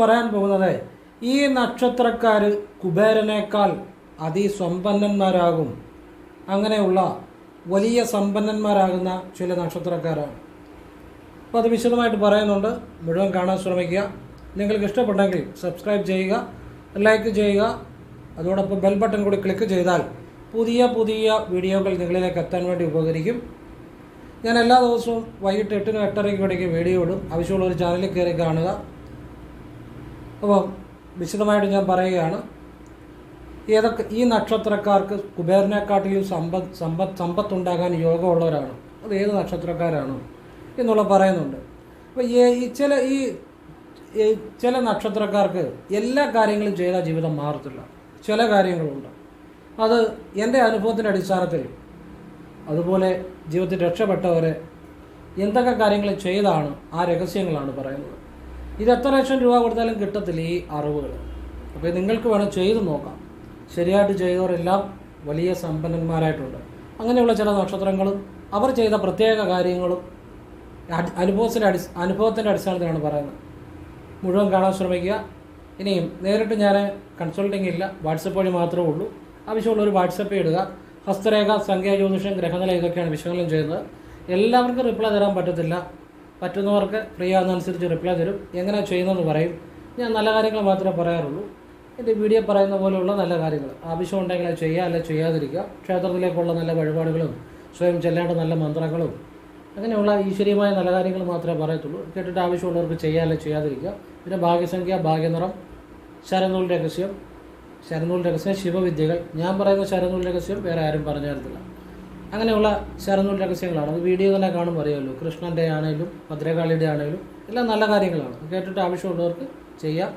പറയാൻ പോകുന്നത് ഈ നക്ഷത്രക്കാർ കുബേരനേക്കാൾ അതിസമ്പന്നന്മാരാകും. അങ്ങനെയുള്ള വലിയ സമ്പന്നന്മാരാകുന്ന ചില നക്ഷത്രക്കാരാണ്. അപ്പോൾ അത് വിശദമായിട്ട് പറയുന്നുണ്ട്. മുഴുവൻ കാണാൻ ശ്രമിക്കുക. നിങ്ങൾക്ക് ഇഷ്ടപ്പെട്ടെങ്കിൽ സബ്സ്ക്രൈബ് ചെയ്യുക ലൈക്ക് ചെയ്യുക. അതോടൊപ്പം ബെൽ ബട്ടൺ കൂടി ക്ലിക്ക് ചെയ്താൽ പുതിയ പുതിയ വീഡിയോകൾ നിങ്ങളിലേക്ക് എത്താൻ വേണ്ടി ഉപകരിക്കും. ഞാൻ എല്ലാ ദിവസവും വൈകിട്ട് എട്ടിനും എട്ടരയ്ക്കും ഇടയ്ക്ക് വീഡിയോ ഇടും. ആവശ്യമുള്ള ഒരു ചാനലിൽ കയറി കാണുക. അപ്പോൾ വിശദമായിട്ട് ഞാൻ പറയുകയാണ്. ഏതൊക്കെ ഈ നക്ഷത്രക്കാർക്ക് കുബേരനെക്കാട്ടിലും സമ്പത്ത് സമ്പത്ത് സമ്പത്തുണ്ടാകാൻ യോഗമുള്ളവരാണ്. അത് ഏത് നക്ഷത്രക്കാരാണ് എന്നുള്ള പറയുന്നുണ്ട്. അപ്പോൾ ഈ ചില ഈ ചില നക്ഷത്രക്കാർക്ക് എല്ലാ കാര്യങ്ങളും ചെയ്ത ജീവിതം മാറത്തില്ല. ചില കാര്യങ്ങളുണ്ട്. അത് എന്റെ അനുഭവത്തിന്റെ അടിസ്ഥാനത്തിൽ അതുപോലെ ജീവിതത്തിൽ രക്ഷപ്പെട്ടവരെ എന്തൊക്കെ കാര്യങ്ങൾ ചെയ്താണ് ആ രഹസ്യങ്ങളാണ് പറയുന്നത്. ഇത് എത്ര ലക്ഷം രൂപ കൊടുത്താലും കിട്ടത്തില്ല ഈ അറിവുകൾ അപ്പോൾ നിങ്ങൾക്ക് വേണം ചെയ്തു നോക്കാം. ശരിയായിട്ട് ചെയ്തവരെല്ലാം വലിയ സമ്പന്നന്മാരായിട്ടുണ്ട്. അങ്ങനെയുള്ള ചില നക്ഷത്രങ്ങളും അവർ ചെയ്ത പ്രത്യേക കാര്യങ്ങളും അനുഭവത്തിന്റെ അടി അനുഭവത്തിന്റെ അടിസ്ഥാനത്തിലാണ് പറയുന്നത്. മുഴുവൻ കാണാൻ ശ്രമിക്കുക. ഇനിയും നേരിട്ട് ഞാൻ കൺസൾട്ടിംഗ് ഇല്ല. വാട്സപ്പ് വഴി മാത്രമേ ഉള്ളൂ. ആവശ്യമുള്ളവർ വാട്സപ്പ് ഇടുക. ഹസ്തരേഖ സംഖ്യാ ജ്യോതിഷം ഗ്രഹനില ഇതൊക്കെയാണ് വിശകലനം ചെയ്യുന്നത്. എല്ലാവർക്കും റിപ്ലൈ തരാൻ പറ്റത്തില്ല. പറ്റുന്നവർക്ക് ഫ്രീ ആകുന്നതനുസരിച്ച് റിപ്ലൈ തരും. എങ്ങനെ ചെയ്യുന്നതെന്ന് പറയും. ഞാൻ നല്ല കാര്യങ്ങൾ മാത്രമേ പറയാറുള്ളൂ. എന്റെ വീഡിയോ പറയുന്ന പോലെയുള്ള നല്ല കാര്യങ്ങൾ. ആവശ്യമുണ്ടെങ്കിൽ അത് ചെയ്യുക അല്ലെങ്കിൽ ചെയ്യാതിരിക്കുക. ക്ഷേത്രത്തിലേക്കുള്ള നല്ല വഴിപാടുകളും സ്വയം ചെല്ലേണ്ട നല്ല മന്ത്രങ്ങളും അങ്ങനെയുള്ള ഈശ്വരീയമായ നല്ല കാര്യങ്ങൾ മാത്രമേ പറയത്തുള്ളൂ. കേട്ടിട്ട് ആവശ്യമുള്ളവർക്ക് ചെയ്യുക അല്ലെങ്കിൽ ചെയ്യാതിരിക്കുക. പിന്നെ ഭാഗ്യസംഖ്യ ഭാഗ്യനിറം ശരനൂൽ രഹസ്യം ശരനൂൽ രഹസ്യം ശിവവിദ്യകൾ. ഞാൻ പറയുന്ന ശരനൂൽ രഹസ്യം വേറെ ആരും പറഞ്ഞു തരത്തില്ല അങ്ങനെയുള്ള ശരനൂൽ രഹസ്യങ്ങളാണ്. അത് വീഡിയോ തന്നെ കാണുമ്പോൾ അറിയാമല്ലോ. കൃഷ്ണന്റെ ആണെങ്കിലും ഭദ്രകാളിയുടെ ആണെങ്കിലും എല്ലാം നല്ല കാര്യങ്ങളാണ്. കേട്ടിട്ട് ആവശ്യമുള്ളവർക്ക് ചെയ്യാം.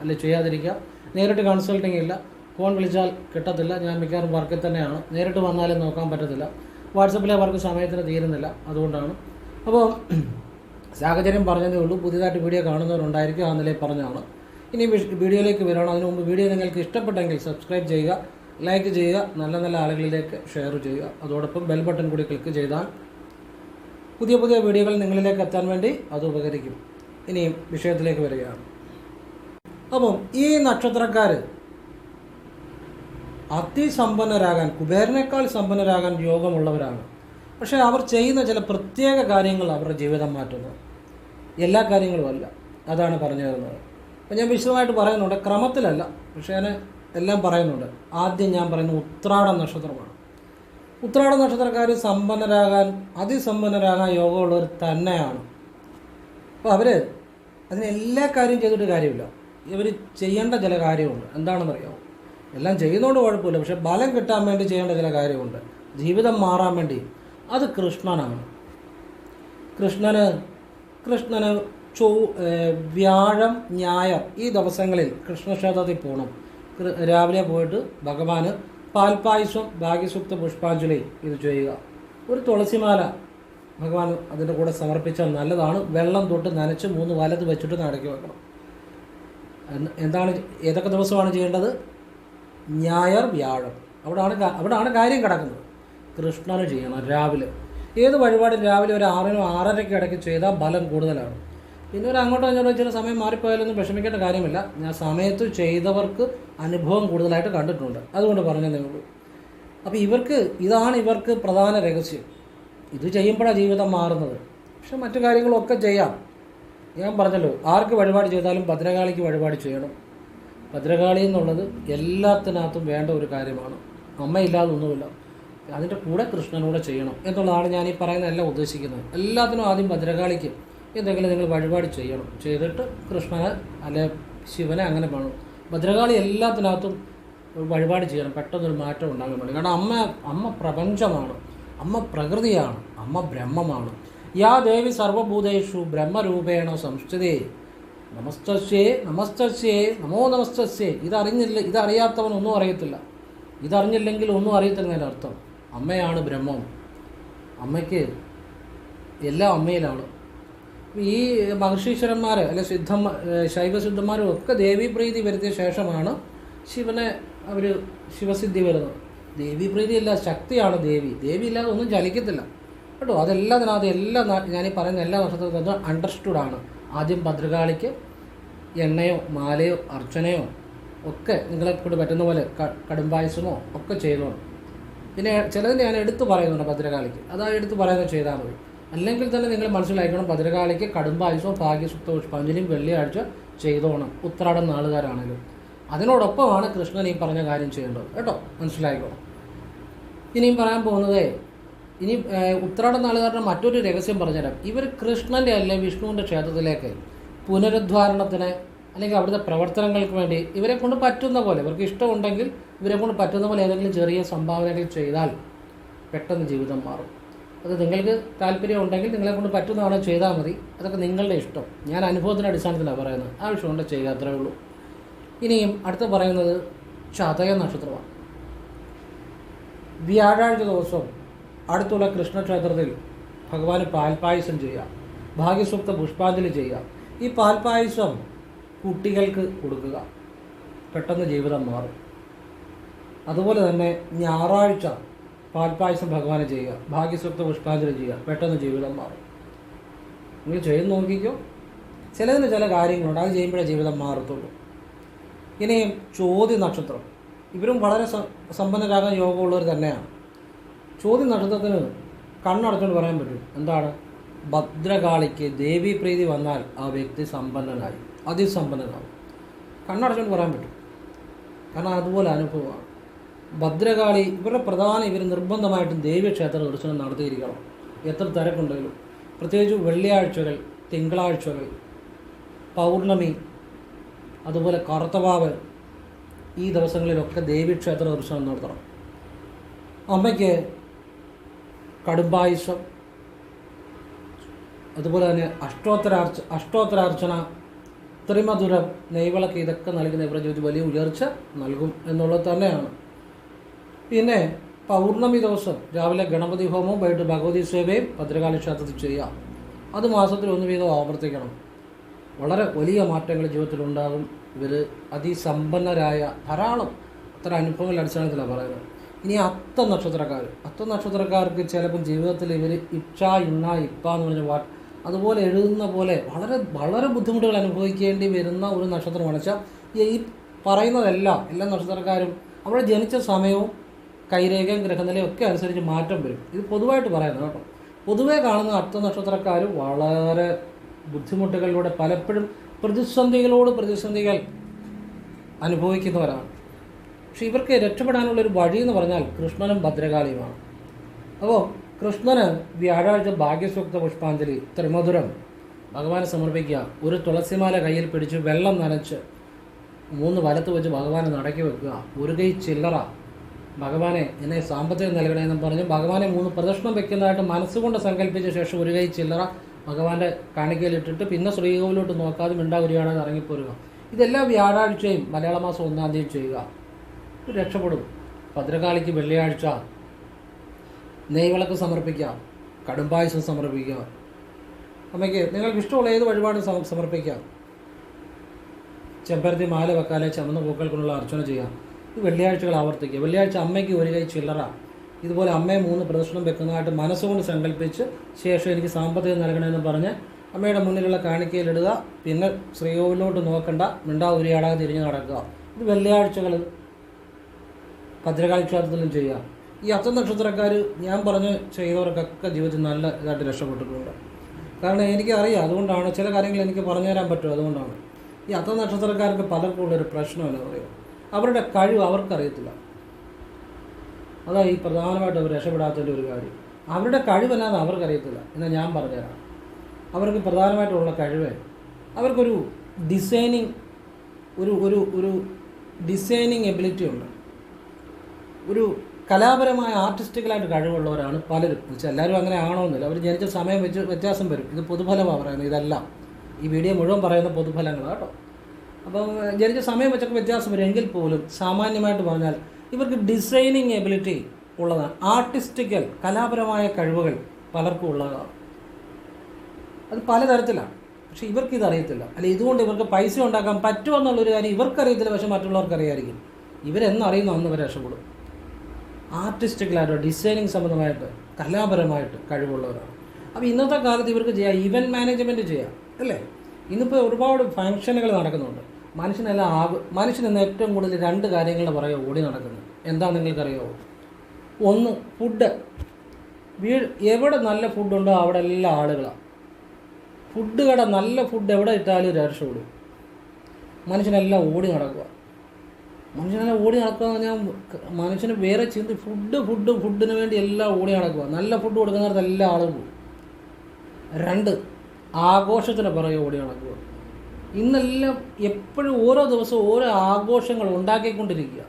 അല്ലെ ചെയ്യാതിരിക്കുക നേരിട്ട് കൺസൾട്ടിങ് ഇല്ല. ഫോൺ വിളിച്ചാൽ കിട്ടത്തില്ല. ഞാൻ മിക്കവാറും വർക്കിൽ തന്നെയാണ്. നേരിട്ട് വന്നാലും നോക്കാൻ പറ്റത്തില്ല. വാട്സപ്പിലെ വർക്ക് സമയത്തിന് തീരുന്നില്ല. അതുകൊണ്ടാണ്. അപ്പോൾ സാഹചര്യം പറഞ്ഞതേ ഉള്ളൂ. പുതിയതായിട്ട് വീഡിയോ കാണുന്നവരുണ്ടായിരിക്കും ആ നിലയിൽ പറഞ്ഞതാണ്. ഇനി വീഡിയോയിലേക്ക് വരണം. അതിനു മുമ്പ് വീഡിയോ നിങ്ങൾക്ക് ഇഷ്ടപ്പെട്ടെങ്കിൽ സബ്സ്ക്രൈബ് ചെയ്യുക. ലൈക്ക് ചെയ്യുക നല്ല നല്ല ആളുകളിലേക്ക് ഷെയർ ചെയ്യുക. അതോടൊപ്പം ബെൽ ബട്ടൺ കൂടി ക്ലിക്ക് ചെയ്താൽ പുതിയ പുതിയ വീഡിയോകൾ നിങ്ങളിലേക്ക് എത്താൻ വേണ്ടി അത് ഉപകരിക്കും. ഇനിയും വിഷയത്തിലേക്ക് വരികയാണ്. അപ്പം ഈ നക്ഷത്രക്കാർ അതിസമ്പന്നരാകാൻ കുബേരനേക്കാൾ സമ്പന്നരാകാൻ യോഗമുള്ളവരാണ്. പക്ഷേ അവർ ചെയ്യുന്ന ചില പ്രത്യേക കാര്യങ്ങൾ അവരുടെ ജീവിതം മാറ്റുന്നു. എല്ലാ കാര്യങ്ങളും അല്ല. അതാണ് പറഞ്ഞു തരുന്നത്. അപ്പം ഞാൻ വിശദമായിട്ട് പറയുന്നുണ്ട് ക്രമത്തിലല്ല. പക്ഷേ ഞാൻ എല്ലാം പറയുന്നുണ്ട്. ആദ്യം ഞാൻ പറയുന്നത് ഉത്രാട നക്ഷത്രമാണ്. ഉത്രാട നക്ഷത്രക്കാർ സമ്പന്നരാകാൻ അതിസമ്പന്നരാകാൻ യോഗമുള്ളവർ തന്നെയാണ്. അപ്പോൾ അവർ അതിനെല്ലാ കാര്യം ചെയ്തിട്ട് കാര്യമില്ല. ഇവർ ചെയ്യേണ്ട ചില കാര്യമുണ്ട്. എന്താണെന്നറിയാമോ എല്ലാം ചെയ്യുന്നതുകൊണ്ട് കുഴപ്പമില്ല. പക്ഷെ ബലം കിട്ടാൻ വേണ്ടി ചെയ്യേണ്ട ചില കാര്യമുണ്ട്. ജീവിതം മാറാൻ വേണ്ടി. അത് കൃഷ്ണനാണ്. കൃഷ്ണന് കൃഷ്ണന് ചൊ വ്യാഴം ഞായർ ഈ ദിവസങ്ങളിൽ കൃഷ്ണക്ഷേത്രത്തിൽ പോകണം രാവിലെ പോയിട്ട് ഭഗവാന് പാൽപായസം ഭാഗ്യസുക്ത പുഷ്പാഞ്ജലി ഇത് ചെയ്യുക. ഒരു തുളസിമാല ഭഗവാൻ അതിന്റെ കൂടെ സമർപ്പിച്ചാൽ നല്ലതാണ്. വെള്ളം തൊട്ട് നനച്ച് മൂന്ന് വലത് വെച്ചിട്ട് നടക്കി വെക്കണം. എന്താണ് ഏതൊക്കെ ദിവസമാണ് ചെയ്യേണ്ടത്? ഞായർ വ്യാഴം. അവിടാണ് അവിടാണ് കാര്യം കിടക്കുന്നത്. കൃഷ്ണന് ചെയ്യണം രാവിലെ. ഏത് വഴിപാടും രാവിലെ ഒരു ആറിനോ ആറരയ്ക്ക് ഇടയ്ക്ക് ചെയ്താൽ ബലം കൂടുതലാണ്. പിന്നെ ഒരു അങ്ങോട്ടോ ഇങ്ങോട്ടോ ചില സമയം മാറിപ്പോയാലൊന്നും വിഷമിക്കേണ്ട കാര്യമില്ല. ഞാൻ സമയത്ത് ചെയ്തവർക്ക് അനുഭവം കൂടുതലായിട്ട് കണ്ടിട്ടുണ്ട്. അതുകൊണ്ട് പറഞ്ഞതേ ഉള്ളൂ അപ്പോൾ ഇവർക്ക് ഇതാണ് ഇവർക്ക് പ്രധാന രഹസ്യം. ഇത് ചെയ്യുമ്പോഴാണ് ജീവിതം മാറുന്നത്. പക്ഷെ മറ്റു കാര്യങ്ങളൊക്കെ ചെയ്യാം. ഞാൻ പറഞ്ഞല്ലോ ആർക്ക് വഴിപാട് ചെയ്താലും ഭദ്രകാളിക്ക് വഴിപാട് ചെയ്യണം. ഭദ്രകാളി എന്നുള്ളത് എല്ലാത്തിനകത്തും വേണ്ട ഒരു കാര്യമാണ്. അമ്മയില്ലാതെ ഒന്നുമില്ല അതിന്റെ കൂടെ കൃഷ്ണനൂടെ ചെയ്യണം എന്നുള്ളതാണ് ഞാൻ ഈ പറയുന്ന എല്ലാം ഉദ്ദേശിക്കുന്നത്. എല്ലാത്തിനും ആദ്യം ഭദ്രകാളിക്ക് എന്തെങ്കിലും നിങ്ങൾ വഴിപാട് ചെയ്യണം. ചെയ്തിട്ട് കൃഷ്ണനെ അല്ലെ ശിവനെ അങ്ങനെ വേണം. ഭദ്രകാളി എല്ലാത്തിനകത്തും വഴിപാട് ചെയ്യണം. പെട്ടെന്നൊരു മാറ്റം ഉണ്ടാകാൻ വേണ്ടി കാരണം അമ്മ അമ്മ പ്രപഞ്ചമാണ്. അമ്മ പ്രകൃതിയാണ്. അമ്മ ബ്രഹ്മമാണ്. യാ ദേവി സർവഭൂതേഷു ബ്രഹ്മരൂപേണ സംസ്ഥിതേ. നമസ്തസ്യേ നമസ്തസ്യേ നമോ നമസ്തസ്യേ. ഇതറിഞ്ഞില്ല ഇതറിയാത്തവൻ ഒന്നും അറിയത്തില്ല. ഇതറിഞ്ഞില്ലെങ്കിൽ ഒന്നും അറിയത്തില്ല എന്റെ അർത്ഥം അമ്മയാണ് ബ്രഹ്മം. അമ്മയ്ക്ക് എല്ലാ അമ്മയിലാണ്. ഈ മഹർഷീശ്വരന്മാർ അല്ലെ സിദ്ധന്മ ശൈവസിദ്ധന്മാരും ഒക്കെ ദേവീപ്രീതി വരുത്തിയ ശേഷമാണ് ശിവനെ അവർ ശിവസിദ്ധി വരുന്നത്. ദേവീപ്രീതി അല്ല ശക്തിയാണ് ദേവി. ദേവി ഇല്ലാതെ ഒന്നും ചലിക്കത്തില്ല. കേട്ടോ അതെല്ലാം അതിനകത്ത് എല്ലാം ഞാനീ പറയുന്ന എല്ലാ നക്ഷത്രത്തിലും അണ്ടർസ്റ്റുഡ് ആണ്. ആദ്യം ഭദ്രകാളിക്ക് എണ്ണയോ മാലയോ അർച്ചനയോ ഒക്കെ നിങ്ങളെ കൊണ്ട് പറ്റുന്ന പോലെ കടുംബായസമോ ഒക്കെ ചെയ്തോണം പിന്നെ ചിലതിന് ഞാൻ എടുത്തു പറയുന്നുണ്ട് ഭദ്രകാളിക്ക്. അത് എടുത്ത് പറയുന്നത് ചെയ്താൽ മതി. അല്ലെങ്കിൽ തന്നെ നിങ്ങൾ മനസ്സിലാക്കണം ഭദ്രകാളിക്ക് കടുംബായുസോ ഭാഗ്യസുക്തോ പുഷ്പാഞ്ജലിയും വെള്ളിയാഴ്ച ചെയ്തോണം. ഉത്രാടം നാളുകാരാണെങ്കിലും അതിനോടൊപ്പമാണ് കൃഷ്ണൻ ഈ പറഞ്ഞ കാര്യം ചെയ്യേണ്ടത്. കേട്ടോ? മനസ്സിലായിക്കോണം ഇനിയും പറയാൻ പോകുന്നത് ഇനി ഉത്രാടം നാളുകാരുടെ മറ്റൊരു രഹസ്യം പറഞ്ഞുതരാം. ഇവർ കൃഷ്ണന്റെ അല്ലെ വിഷ്ണുവിന്റെ ക്ഷേത്രത്തിലേക്ക് പുനരുദ്ധാരണത്തിന് അല്ലെങ്കിൽ അവിടുത്തെ പ്രവർത്തനങ്ങൾക്ക് വേണ്ടി ഇവരെ കൊണ്ട് പറ്റുന്ന പോലെ ഇവർക്ക് ഇഷ്ടമുണ്ടെങ്കിൽ ഇവരെ കൊണ്ട് പറ്റുന്ന പോലെ ഏതെങ്കിലും ചെറിയ സംഭാവനകൾ ചെയ്താൽ പെട്ടെന്ന് ജീവിതം മാറും. അത് നിങ്ങൾക്ക് താല്പര്യം ഉണ്ടെങ്കിൽ നിങ്ങളെ കൊണ്ട് പറ്റുന്നതാണ് ചെയ്താൽ മതി. അതൊക്കെ നിങ്ങളുടെ ഇഷ്ടം. ഞാൻ അനുഭവത്തിന്റെ അടിസ്ഥാനത്തിലാണ് പറയുന്നത്. ആവശ്യമുണ്ട് ചെയ്യുക അത്രേ ഉള്ളൂ. ഇനിയും അടുത്ത് പറയുന്നത് ചതയ നക്ഷത്രമാണ്. വ്യാഴാഴ്ച ദിവസം അടുത്തുള്ള കൃഷ്ണക്ഷേത്രത്തിൽ ഭഗവാന് പാൽപ്പായസം ചെയ്യുക ഭാഗ്യസുപ്ത പുഷ്പാഞ്ജലി ചെയ്യുക. ഈ പാൽപ്പായസം കുട്ടികൾക്ക് കൊടുക്കുക. പെട്ടെന്ന് ജീവിതം മാറും. അതുപോലെ തന്നെ ഞായറാഴ്ച പാൽപ്പായസം ഭഗവാനെ ചെയ്യുക ഭാഗ്യസൂക്ത പുഷ്പാഞ്ജലി ചെയ്യുക പെട്ടെന്ന് ജീവിതം മാറും. നിങ്ങൾ ചെയ്ത് നോക്കിക്കോ. ചിലതിന് ചില കാര്യങ്ങളുണ്ട് അത് ചെയ്യുമ്പോഴേ ജീവിതം മാറത്തുള്ളൂ. ഇനിയും ചോദ്യ നക്ഷത്രം. ഇവരും വളരെ സമ്പന്നരാകാൻ യോഗമുള്ളവർ തന്നെയാണ്. ചോദ്യ നക്ഷത്രത്തിന് കണ്ണടച്ചുകൊണ്ട് പറയാൻ പറ്റും എന്താണ്? ഭദ്രകാളിക്ക് ദേവി പ്രീതി വന്നാൽ ആ വ്യക്തി സമ്പന്നനായി അതിസമ്പന്നനാവും കണ്ണടച്ചുകൊണ്ട് പറയാൻ പറ്റും. കാരണം അതുപോലെ അനുഭവമാണ്. ഭദ്രകാളി ഇവരുടെ പ്രധാന ഇവർ നിർബന്ധമായിട്ടും ദേവീക്ഷേത്ര ദർശനം നടത്തിയിരിക്കണം. എത്ര തിരക്കുണ്ടെങ്കിലും. പ്രത്യേകിച്ച് വെള്ളിയാഴ്ചകൾ തിങ്കളാഴ്ചകൾ പൗർണമി അതുപോലെ കറുത്തവാവ് ഈ ദിവസങ്ങളിലൊക്കെ ദേവീക്ഷേത്ര ദർശനം നടത്തണം. അമ്മയ്ക്ക് കടുംബായുസം അതുപോലെ തന്നെ അഷ്ടോത്തരാർച്ച അഷ്ടോത്തരാർച്ചന ത്രിമധുരം നെയ്വിളക്ക് ഇതൊക്കെ നൽകുന്ന ഇവരുടെ ജീവിതത്തിൽ വലിയ ഉയർച്ച നൽകും എന്നുള്ളത് തന്നെയാണ്. പിന്നെ പൗർണമി ദിവസം രാവിലെ ഗണപതി ഹോമവും വൈകിട്ട് ഭഗവതി സേവയും ഭദ്രകാളി ക്ഷേത്രത്തിൽ ചെയ്യാം അത് മാസത്തിൽ ഒന്ന് വീതം ആവർത്തിക്കണം. വളരെ വലിയ മാറ്റങ്ങൾ ജീവിതത്തിൽ ഉണ്ടാകും. ഇവർ അതിസമ്പന്നരായ ധാരാളം അത്ര അനുഭവങ്ങൾ അടിസ്ഥാനത്തിലാണ് പറയുന്നത്. ഇനി അത്ത നക്ഷത്രക്കാർ അത്ത നക്ഷത്രക്കാർക്ക് ചിലപ്പം ജീവിതത്തിൽ ഇവർ ഇച്ഛ ഇണ്ണ ഇപ്പ എന്ന് പറഞ്ഞ വാ അതുപോലെ എഴുതുന്ന പോലെ വളരെ വളരെ ബുദ്ധിമുട്ടുകൾ അനുഭവിക്കേണ്ടി വരുന്ന ഒരു നക്ഷത്രമാണ്. വെച്ചാൽ ഈ പറയുന്നതെല്ലാം എല്ലാ നക്ഷത്രക്കാരും അവിടെ ജനിച്ച സമയവും കൈരേഖയും ഗ്രഹനിലയും ഒക്കെ അനുസരിച്ച് മാറ്റം വരും. ഇത് പൊതുവായിട്ട് പറയുന്നത് കേട്ടോ. പൊതുവേ കാണുന്ന അർത്ഥ നക്ഷത്രക്കാർ വളരെ ബുദ്ധിമുട്ടുകളിലൂടെ പലപ്പോഴും പ്രതിസന്ധികളോട് പ്രതിസന്ധികൾ അനുഭവിക്കുന്നവരാണ്. പക്ഷെ ഇവർക്ക് രക്ഷപ്പെടാനുള്ള ഒരു വഴി എന്ന് പറഞ്ഞാൽ കൃഷ്ണനും ഭദ്രകാളിയുമാണ്. അപ്പോൾ കൃഷ്ണന് വ്യാഴാഴ്ച ഭാഗ്യസൂക്ത പുഷ്പാഞ്ജലി ത്രിമധുരം ഭഗവാനെ സമർപ്പിക്കുക ഒരു തുളസിമാല കയ്യിൽ പിടിച്ച് വെള്ളം നനച്ച് മൂന്ന് വലത്ത് വെച്ച് ഭഗവാനെ നടക്കി വെക്കുക ഒരു കൈ ചില്ലറ ഭഗവാനെ എന്നെ സാമ്പത്തികം നൽകണമെന്നും പറഞ്ഞു. ഭഗവാനെ മൂന്ന് പ്രദക്ഷിണം വെക്കുന്നതായിട്ട് മനസ്സുകൊണ്ട് സങ്കല്പിച്ച ശേഷം ഒരു കൈ ചില്ലറ ഭഗവാന്റെ കാണിക്കയിലിട്ടിട്ട് പിന്നെ ശ്രീകോവിലോട്ട് നോക്കാതെ മിണ്ടാകുരിയാണ് ഇറങ്ങിപ്പോരുക. ഇതെല്ലാം വ്യാഴാഴ്ചയും മലയാള മാസം ഒന്നാം തീയതി ചെയ്യുക. രക്ഷപ്പെടും. ഭദ്രകാളിക്ക് വെള്ളിയാഴ്ച നെയ്വിളക്ക് സമർപ്പിക്കാം കടുംപായസം സമർപ്പിക്കാം അമ്മയ്ക്ക് നിങ്ങൾക്ക് ഇഷ്ടമുള്ള ഏത് വഴിപാടും സമർപ്പിക്കാം. ചെമ്പരത്തി മാല വെക്കാലെ ചമന്ന പൂക്കൾക്കുള്ള അർച്ചന ചെയ്യാം വെള്ളിയാഴ്ചകൾ ആവർത്തിക്കുക. വെള്ളിയാഴ്ച അമ്മയ്ക്ക് ഒരു കൈ ചില്ലറ. ഇതുപോലെ അമ്മയെ മൂന്ന് പ്രദർശനം വെക്കുന്നതായിട്ട് മനസ്സുകൊണ്ട് സങ്കല്പിച്ച് ശേഷം എനിക്ക് സാമ്പത്തികം നൽകണമെന്ന് പറഞ്ഞ് അമ്മയുടെ മുന്നിലുള്ള കാണിക്കയിലിടുക. പിന്നെ ശ്രീകോവിലോട്ട് നോക്കണ്ട. മിണ്ടാ ഉരിയാടാതെ തിരിഞ്ഞു നടക്കുക. ഇത് വെള്ളിയാഴ്ചകൾ ഭദ്രകാളി ക്ഷേത്രത്തിലും ചെയ്യുക. ഈ അത്ത നക്ഷത്രക്കാർ ഞാൻ പറഞ്ഞ് ചെയ്തവർക്കൊക്കെ ജീവിതത്തിൽ നല്ല ഇതായിട്ട് രക്ഷപ്പെട്ടിട്ടുണ്ട്. കാരണം എനിക്കറിയാം അതുകൊണ്ടാണ് ചില കാര്യങ്ങൾ എനിക്ക് പറഞ്ഞു തരാൻ പറ്റും. അതുകൊണ്ടാണ്. ഈ അത്ത നക്ഷത്രക്കാർക്ക് പലർക്കും ഉള്ളൊരു പ്രശ്നം എന്ന് അവരുടെ കഴിവ് അവർക്കറിയത്തില്ല. അതാ ഈ പ്രധാനമായിട്ട് അവർ രക്ഷപ്പെടാത്തതിന്റെ ഒരു കാര്യം. അവരുടെ കഴിവല്ലാതെ അവർക്കറിയത്തില്ല എന്നാൽ ഞാൻ പറഞ്ഞുതരാം അവർക്ക് പ്രധാനമായിട്ടുള്ള കഴിവ് അവർക്കൊരു ഡിസൈനിങ് ഒരു ഒരു ഒരു ഡിസൈനിങ് എബിലിറ്റി ഉണ്ട്. ഒരു കലാപരമായ ആർട്ടിസ്റ്റിക്കലായിട്ട് കഴിവുള്ളവരാണ് പലരും. എന്നുവെച്ചാൽ എല്ലാവരും അങ്ങനെ ആണോന്നില്ല അവർ ജനിച്ച സമയം വെച്ച് വ്യത്യാസം വരും. ഇത് പൊതുഫലമാണ് പറയുന്നത്. ഇതെല്ലാം. ഈ വീഡിയോ മുഴുവൻ പറയുന്ന പൊതുഫലങ്ങളാണ് കേട്ടോ. അപ്പം ജനിച്ച സമയം വെച്ചൊക്കെ വ്യത്യാസം വരും. എങ്കിൽ പോലും സാമാന്യമായിട്ട് പറഞ്ഞാൽ ഇവർക്ക് ഡിസൈനിങ് എബിലിറ്റി ഉള്ളതാണ്. ആർട്ടിസ്റ്റിക്കൽ കലാപരമായ കഴിവുകൾ പലർക്കും ഉള്ളതാണ്. അത് പലതരത്തിലാണ്. പക്ഷെ ഇവർക്ക് ഇതറിയത്തില്ല അല്ല ഇതുകൊണ്ട് ഇവർക്ക് പൈസ ഉണ്ടാക്കാൻ പറ്റുമോ എന്നുള്ളൊരു കാര്യം ഇവർക്കറിയത്തില്ല. പക്ഷെ മറ്റുള്ളവർക്ക് അറിയായിരിക്കും. ഇവരെന്നറിയുന്നു അന്ന് ഇവർ രക്ഷപ്പെടും. ആർട്ടിസ്റ്റിക്കലായിട്ട് ഡിസൈനിങ് സംബന്ധമായിട്ട് കലാപരമായിട്ട് കഴിവുള്ളവരാണ്. അപ്പോൾ ഇന്നത്തെ കാലത്ത് ഇവർക്ക് ചെയ്യാം. ഇവന്റ് മാനേജ്മെന്റ് ചെയ്യാം. അല്ലേ? ഇന്നിപ്പോൾ ഒരുപാട് ഫങ്ഷനുകൾ നടക്കുന്നുണ്ട്. മനുഷ്യനെല്ലാം ആവ് മനുഷ്യൻ ഇന്ന് ഏറ്റവും കൂടുതൽ രണ്ട് കാര്യങ്ങളുടെ പുറകെ ഓടി നടക്കുന്നത്. എന്താ നിങ്ങൾക്കറിയോ? ഒന്ന് ഫുഡ് വീ എവിടെ നല്ല ഫുഡുണ്ടോ അവിടെ എല്ലാ ആളുകളാണ് ഫുഡ് കട നല്ല ഫുഡ് എവിടെ ഇട്ടാലും രക്ഷപ്പെടും മനുഷ്യനെല്ലാം ഓടി നടക്കുക മനുഷ്യനെല്ലാം ഓടി നടക്കുക എന്ന് പറഞ്ഞാൽ മനുഷ്യന് വേറെ ചിന്തി ഫുഡ് ഫുഡ് ഫുഡിന് വേണ്ടി എല്ലാം ഓടി നടക്കുക നല്ല ഫുഡ് കൊടുക്കുന്നിടത്ത് എല്ലാ ആളും പോകും രണ്ട് ആഘോഷത്തിന് പുറകെ ഓടി നടക്കുക ഇന്നെല്ലാം എപ്പോഴും ഓരോ ദിവസവും ഓരോ ആഘോഷങ്ങൾ ഉണ്ടാക്കിക്കൊണ്ടിരിക്കുക.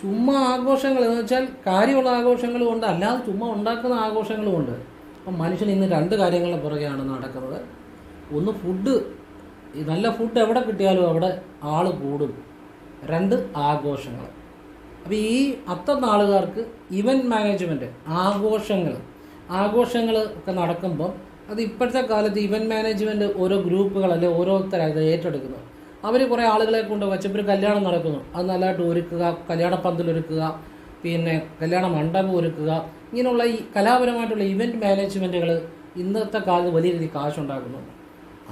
ചുമ്മാ ആഘോഷങ്ങൾ എന്ന് വെച്ചാൽ കാര്യമുള്ള ആഘോഷങ്ങളും ഉണ്ട്. അല്ലാതെ ചുമ്മാ ഉണ്ടാക്കുന്ന ആഘോഷങ്ങളും ഉണ്ട്. അപ്പം മനുഷ്യൻ ഇന്ന് രണ്ട് കാര്യങ്ങളുടെ പുറകെയാണ് നടക്കുന്നത്. ഒന്ന് ഫുഡ് നല്ല ഫുഡ് എവിടെ കിട്ടിയാലും അവിടെ ആൾ കൂടും. രണ്ട് ആഘോഷങ്ങൾ. അപ്പോൾ ഈ അത്തരം നാളുകാർക്ക് ഇവന്റ് മാനേജ്മെന്റ് ആഘോഷങ്ങൾ ആഘോഷങ്ങൾ ഒക്കെ നടക്കുമ്പോൾ അത് ഇപ്പോഴത്തെ കാലത്ത് ഇവന്റ് മാനേജ്മെന്റ് ഓരോ ഗ്രൂപ്പുകളല്ലേ ഓരോരുത്തരായത് ഓരോരുത്തരായി ഏറ്റെടുക്കുന്നു അവർ കുറേ ആളുകളെ കൊണ്ട് വച്ചപ്പോൾ ഒരു കല്യാണം നടക്കുന്നു. അത് നല്ലതായിട്ട് ഒരുക്കുക കല്യാണ പന്തലൊരുക്കുക പിന്നെ കല്യാണ മണ്ഡപം ഒരുക്കുക ഇങ്ങനെയുള്ള ഈ കലാപരമായിട്ടുള്ള ഇവന്റ് മാനേജ്മെന്റുകൾ ഇന്നത്തെ കാലത്ത് വലിയ രീതിയിൽ കാശുണ്ടാക്കുന്നുണ്ട്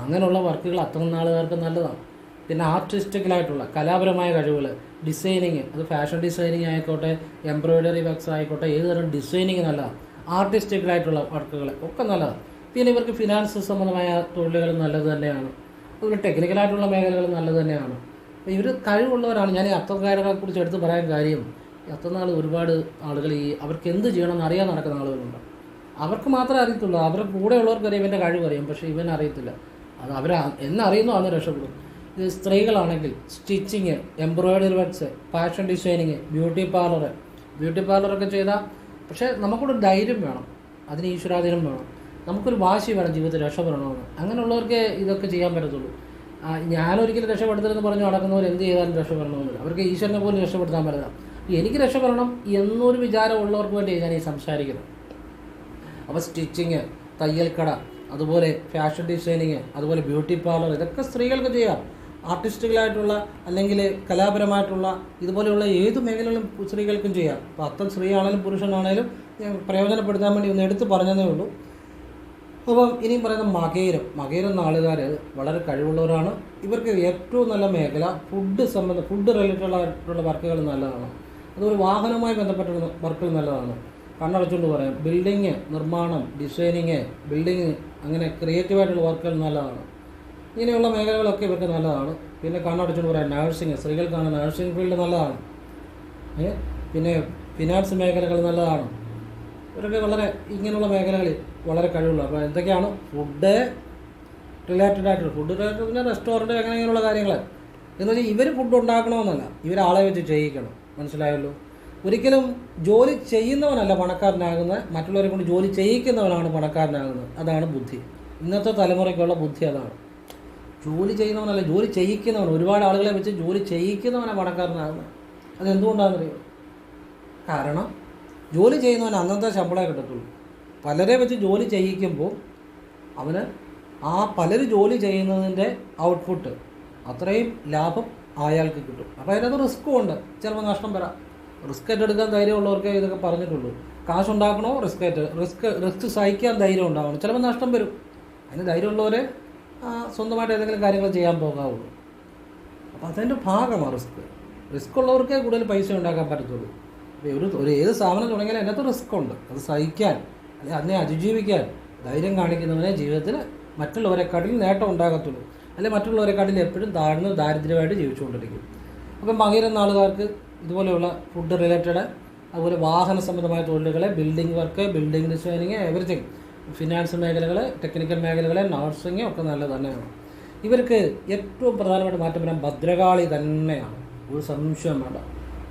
അങ്ങനെയുള്ള വർക്കുകൾ അത്തരം നാളുകാർക്ക് നല്ലതാണ്. പിന്നെ ആർട്ടിസ്റ്റിക്കലായിട്ടുള്ള കലാപരമായ കഴിവുകൾ ഡിസൈനിങ് അത് ഫാഷൻ ഡിസൈനിങ് ആയിക്കോട്ടെ എംബ്രോയ്ഡറി വർക്ക്സ് ആയിക്കോട്ടെ ഏത് തരം ഡിസൈനിങ് നല്ലതാണ്. ആർട്ടിസ്റ്റിക്കലായിട്ടുള്ള വർക്കുകൾ ഒക്കെ നല്ലതാണ്. പിന്നെ ഇവർക്ക് ഫിനാൻസ് സംബന്ധമായ തൊഴിലുകൾ നല്ലത് തന്നെയാണ്. അതുപോലെ ടെക്നിക്കലായിട്ടുള്ള മേഖലകൾ നല്ലത് തന്നെയാണ്. ഇവർ കഴിവുള്ളവരാണ്. ഞാൻ ഈ കുറിച്ച് എടുത്ത് പറയാൻ കാര്യം എത്രനാൾ ഒരുപാട് ആളുകൾ ഈ അവർക്ക് എന്ത് ചെയ്യണമെന്ന് അറിയാൻ നടക്കുന്ന ആളുകളുണ്ട്. അവർക്ക് മാത്രമേ അറിയത്തുള്ളൂ. അവരുടെ കൂടെയുള്ളവർക്ക് അറിയാം ഇവന്റെ കഴിവ് അറിയാം പക്ഷേ ഇവൻ അറിയത്തില്ല. അത് അവർ എന്നറിയുന്നു അന്ന് രക്ഷപ്പെടും. ഇത് സ്ത്രീകളാണെങ്കിൽ stitching embroidery works fashion designing beauty parlour beauty പാർലറൊക്കെ ചെയ്താൽ പക്ഷേ നമുക്കൊരു ധൈര്യം വേണം. അതിന് ഈശ്വരാധീനം വേണം. നമുക്കൊരു വാശി വേണം ജീവിതത്തിൽ രക്ഷപ്പെടണമെന്ന് അങ്ങനെയുള്ളവർക്ക് ഇതൊക്കെ ചെയ്യാൻ പറ്റത്തുള്ളൂ. ഞാനൊരിക്കലും രക്ഷപ്പെടുത്തരുതെന്ന് പറഞ്ഞു നടക്കുന്നവർ എന്ത് ചെയ്താലും രക്ഷപ്പെടണമെന്നില്ല. അവർക്ക് ഈശ്വരനെ പോലും രക്ഷപ്പെടുത്താൻ പറ്റില്ല. എനിക്ക് രക്ഷപ്പെടണം എന്നൊരു വിചാരം ഉള്ളവർക്ക് വേണ്ടി ഞാൻ ഈ സംസാരിക്കുന്നത് അപ്പോൾ സ്റ്റിച്ചിങ് തയ്യൽക്കട അതുപോലെ ഫാഷൻ ഡിസൈനിങ് അതുപോലെ ബ്യൂട്ടി പാർലർ ഇതൊക്കെ സ്ത്രീകൾക്ക് ചെയ്യാം. ആർട്ടിസ്റ്റുകളായിട്ടുള്ള അല്ലെങ്കിൽ കലാപരമായിട്ടുള്ള ഇതുപോലെയുള്ള ഏത് മേഖലകളും സ്ത്രീകൾക്കും ചെയ്യാം. അപ്പോൾ അത്തം സ്ത്രീയാണെങ്കിലും പുരുഷനാണെങ്കിലും പ്രയോജനപ്പെടുത്താൻ വേണ്ടി ഒന്ന് എടുത്ത് പറഞ്ഞതേ ഉള്ളൂ. അപ്പം ഇനിയും പറയുന്ന മകേരം. മകേരം നാളുകാർ വളരെ കഴിവുള്ളവരാണ്. ഇവർക്ക് ഏറ്റവും നല്ല മേഖല ഫുഡ് സംബന്ധ ഫുഡ് റിലേറ്റഡ് ആയിട്ടുള്ള വർക്കുകൾ നല്ലതാണ്. അതുപോലെ വാഹനവുമായി ബന്ധപ്പെട്ട വർക്കുകൾ നല്ലതാണ്. കണ്ണടച്ചുകൊണ്ട് പറയാം. ബിൽഡിങ് നിർമ്മാണം ഡിസൈനിങ് ബിൽഡിങ് അങ്ങനെ ക്രിയേറ്റീവായിട്ടുള്ള വർക്കുകൾ നല്ലതാണ്. ഇങ്ങനെയുള്ള മേഖലകളൊക്കെ ഇവർക്ക് നല്ലതാണ്. പിന്നെ കണ്ണടച്ചുകൊണ്ട് പറയാം നഴ്സിംഗ് സ്ത്രീകൾക്കാണ് നഴ്സിംഗ് ഫീൽഡ് നല്ലതാണ്. പിന്നെ ഫിനാൻസ് മേഖലകൾ നല്ലതാണ്. ഇവരൊക്കെ വളരെ ഇങ്ങനെയുള്ള മേഖലകളിൽ വളരെ കഴിവുള്ള. അപ്പോൾ എന്തൊക്കെയാണ്? ഫുഡ് റിലേറ്റഡ് ആയിട്ടുള്ള ഫുഡ് റിലേറ്റഡ് പിന്നെ റെസ്റ്റോറന്റ് അങ്ങനെ ഇങ്ങനെയുള്ള കാര്യങ്ങൾ എന്ന് വെച്ചാൽ ഇവർ ഫുഡ് ഉണ്ടാക്കണമെന്നല്ല. ഇവരാളെ വെച്ച് ചെയ്യിക്കണം. മനസ്സിലായല്ലോ? ഒരിക്കലും ജോലി ചെയ്യുന്നവനല്ല പണക്കാരനാകുന്നത്. മറ്റുള്ളവരെ കൊണ്ട് ജോലി ചെയ്യിക്കുന്നവനാണ് പണക്കാരനാകുന്നത്. അതാണ് ബുദ്ധി. ഇന്നത്തെ തലമുറയ്ക്കുള്ള ബുദ്ധി അതാണ്. ജോലി ചെയ്യുന്നവനല്ല ജോലി ചെയ്യിക്കുന്നവൻ. ഒരുപാട് ആളുകളെ വെച്ച് ജോലി ചെയ്യിക്കുന്നവനാണ് പണക്കാരനാകുന്നത്. അതെന്തുകൊണ്ടാണെന്നറിയോ? കാരണം ജോലി ചെയ്യുന്നവന് അന്നത്തെ ശമ്പളമേ കിട്ടത്തുള്ളൂ. പലരെ വെച്ച് ജോലി ചെയ്യിക്കുമ്പോൾ അവന് ആ പലർ ജോലി ചെയ്യുന്നതിന്റെ ഔട്ട്പുട്ട് അത്രയും ലാഭം അയാൾക്ക് കിട്ടും. അപ്പോൾ അതിനകത്ത് റിസ്ക്കും ഉണ്ട്. ചിലപ്പോൾ നഷ്ടം വരാം. റിസ്ക് ഏറ്റെടുക്കാൻ ധൈര്യമുള്ളവർക്കേ ഇതൊക്കെ പറഞ്ഞിട്ടുള്ളൂ. കാശ് ഉണ്ടാക്കണോ റിസ്ക് ഏറ്റ റിസ്ക് റിസ്ക് സഹിക്കാൻ ധൈര്യം ഉണ്ടാവണം. ചിലപ്പോൾ നഷ്ടം വരും. അതിന് ധൈര്യമുള്ളവരെ സ്വന്തമായിട്ട് ഏതെങ്കിലും കാര്യങ്ങൾ ചെയ്യാൻ പോകാവുള്ളൂ. അപ്പോൾ അതിന്റെ ഭാഗമാണ് റിസ്ക് റിസ്ക് ഉള്ളവർക്കേ കൂടുതൽ പൈസ ഉണ്ടാക്കാൻ പറ്റത്തുള്ളൂ. ഒരു ഒരു ഏത് സ്ഥാപനം തുടങ്ങിയാലും അതിനകത്ത് റിസ്ക് ഉണ്ട്. അത് സഹിക്കാൻ. അല്ലെങ്കിൽ അതിനെ അതിജീവിക്കാൻ ധൈര്യം കാണിക്കുന്നവനെ ജീവിതത്തിൽ മറ്റുള്ളവരെക്കാട്ടിൽ നേട്ടം ഉണ്ടാകത്തുള്ളൂ. അല്ലെങ്കിൽ മറ്റുള്ളവരെക്കാട്ടിൽ എപ്പോഴും താഴ്ന്ന് ദാരിദ്ര്യമായിട്ട് ജീവിച്ചുകൊണ്ടിരിക്കും. അപ്പം മകരം നാളുകാർക്ക് ഇതുപോലെയുള്ള ഫുഡ് റിലേറ്റഡ് അതുപോലെ വാഹന സംബന്ധമായ തൊഴിലുകളെ building work building designing everything finance മേഖലകൾ ടെക്നിക്കൽ മേഖലകൾ നഴ്സിംഗ് ഒക്കെ നല്ലത് തന്നെയാണ്. ഇവർക്ക് ഏറ്റവും പ്രധാനമായിട്ട് മാറ്റം വരാൻ ഭദ്രകാളി തന്നെയാണ്. ഒരു സംശയം വേണ്ട.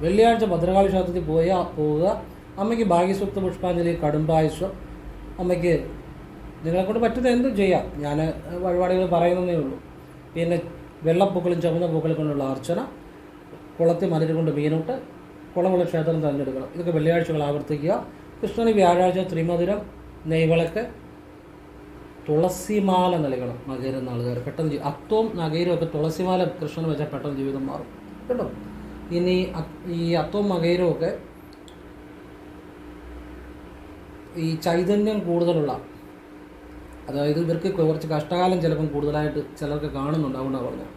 വെള്ളിയാഴ്ച ഭദ്രകാളി ക്ഷേത്രത്തിൽ പോയാൽ പോവുക അമ്മയ്ക്ക് ഭാഗ്യസ്വത്ത് പുഷ്പാഞ്ജലി കടുംബായുഷം അമ്മയ്ക്ക് നിങ്ങളെ കൊണ്ട് പറ്റുന്ന എന്തും ചെയ്യാം. ഞാൻ വഴിപാടുകൾ പറയുന്നതേ ഉള്ളൂ. പിന്നെ വെള്ളപ്പൂക്കളും ചുവന്ന പൂക്കളും കൊണ്ടുള്ള അർച്ചന കുളത്തിൽ മലര് കൊണ്ട് മീനൂട്ട് കുളമുള്ള ക്ഷേത്രം തിരഞ്ഞെടുക്കണം. ഇതൊക്കെ വെള്ളിയാഴ്ചകൾ ആവർത്തിക്കുക. കൃഷ്ണന് വ്യാഴാഴ്ച ത്രിമധുരം നെയ്വിളക്ക് തുളസിമാല നൽകണം. നഗരം നാളുകാർ പെട്ടെന്ന് അത്തവും നഗേരും ഒക്കെ തുളസിമാല കൃഷ്ണന് വെച്ചാൽ പെട്ടെന്ന് ജീവിതം മാറും. കേട്ടോ? ഇനി ഈ അത്തവും മകൈരും ഒക്കെ ഈ ചൈതന്യം കൂടുതലുള്ള അതായത് ഇവർക്ക് കുറച്ച് കഷ്ടകാലം ചിലപ്പം കൂടുതലായിട്ട് ചിലർക്ക് കാണുന്നുണ്ട് അതുകൊണ്ടാണ് പറഞ്ഞത്.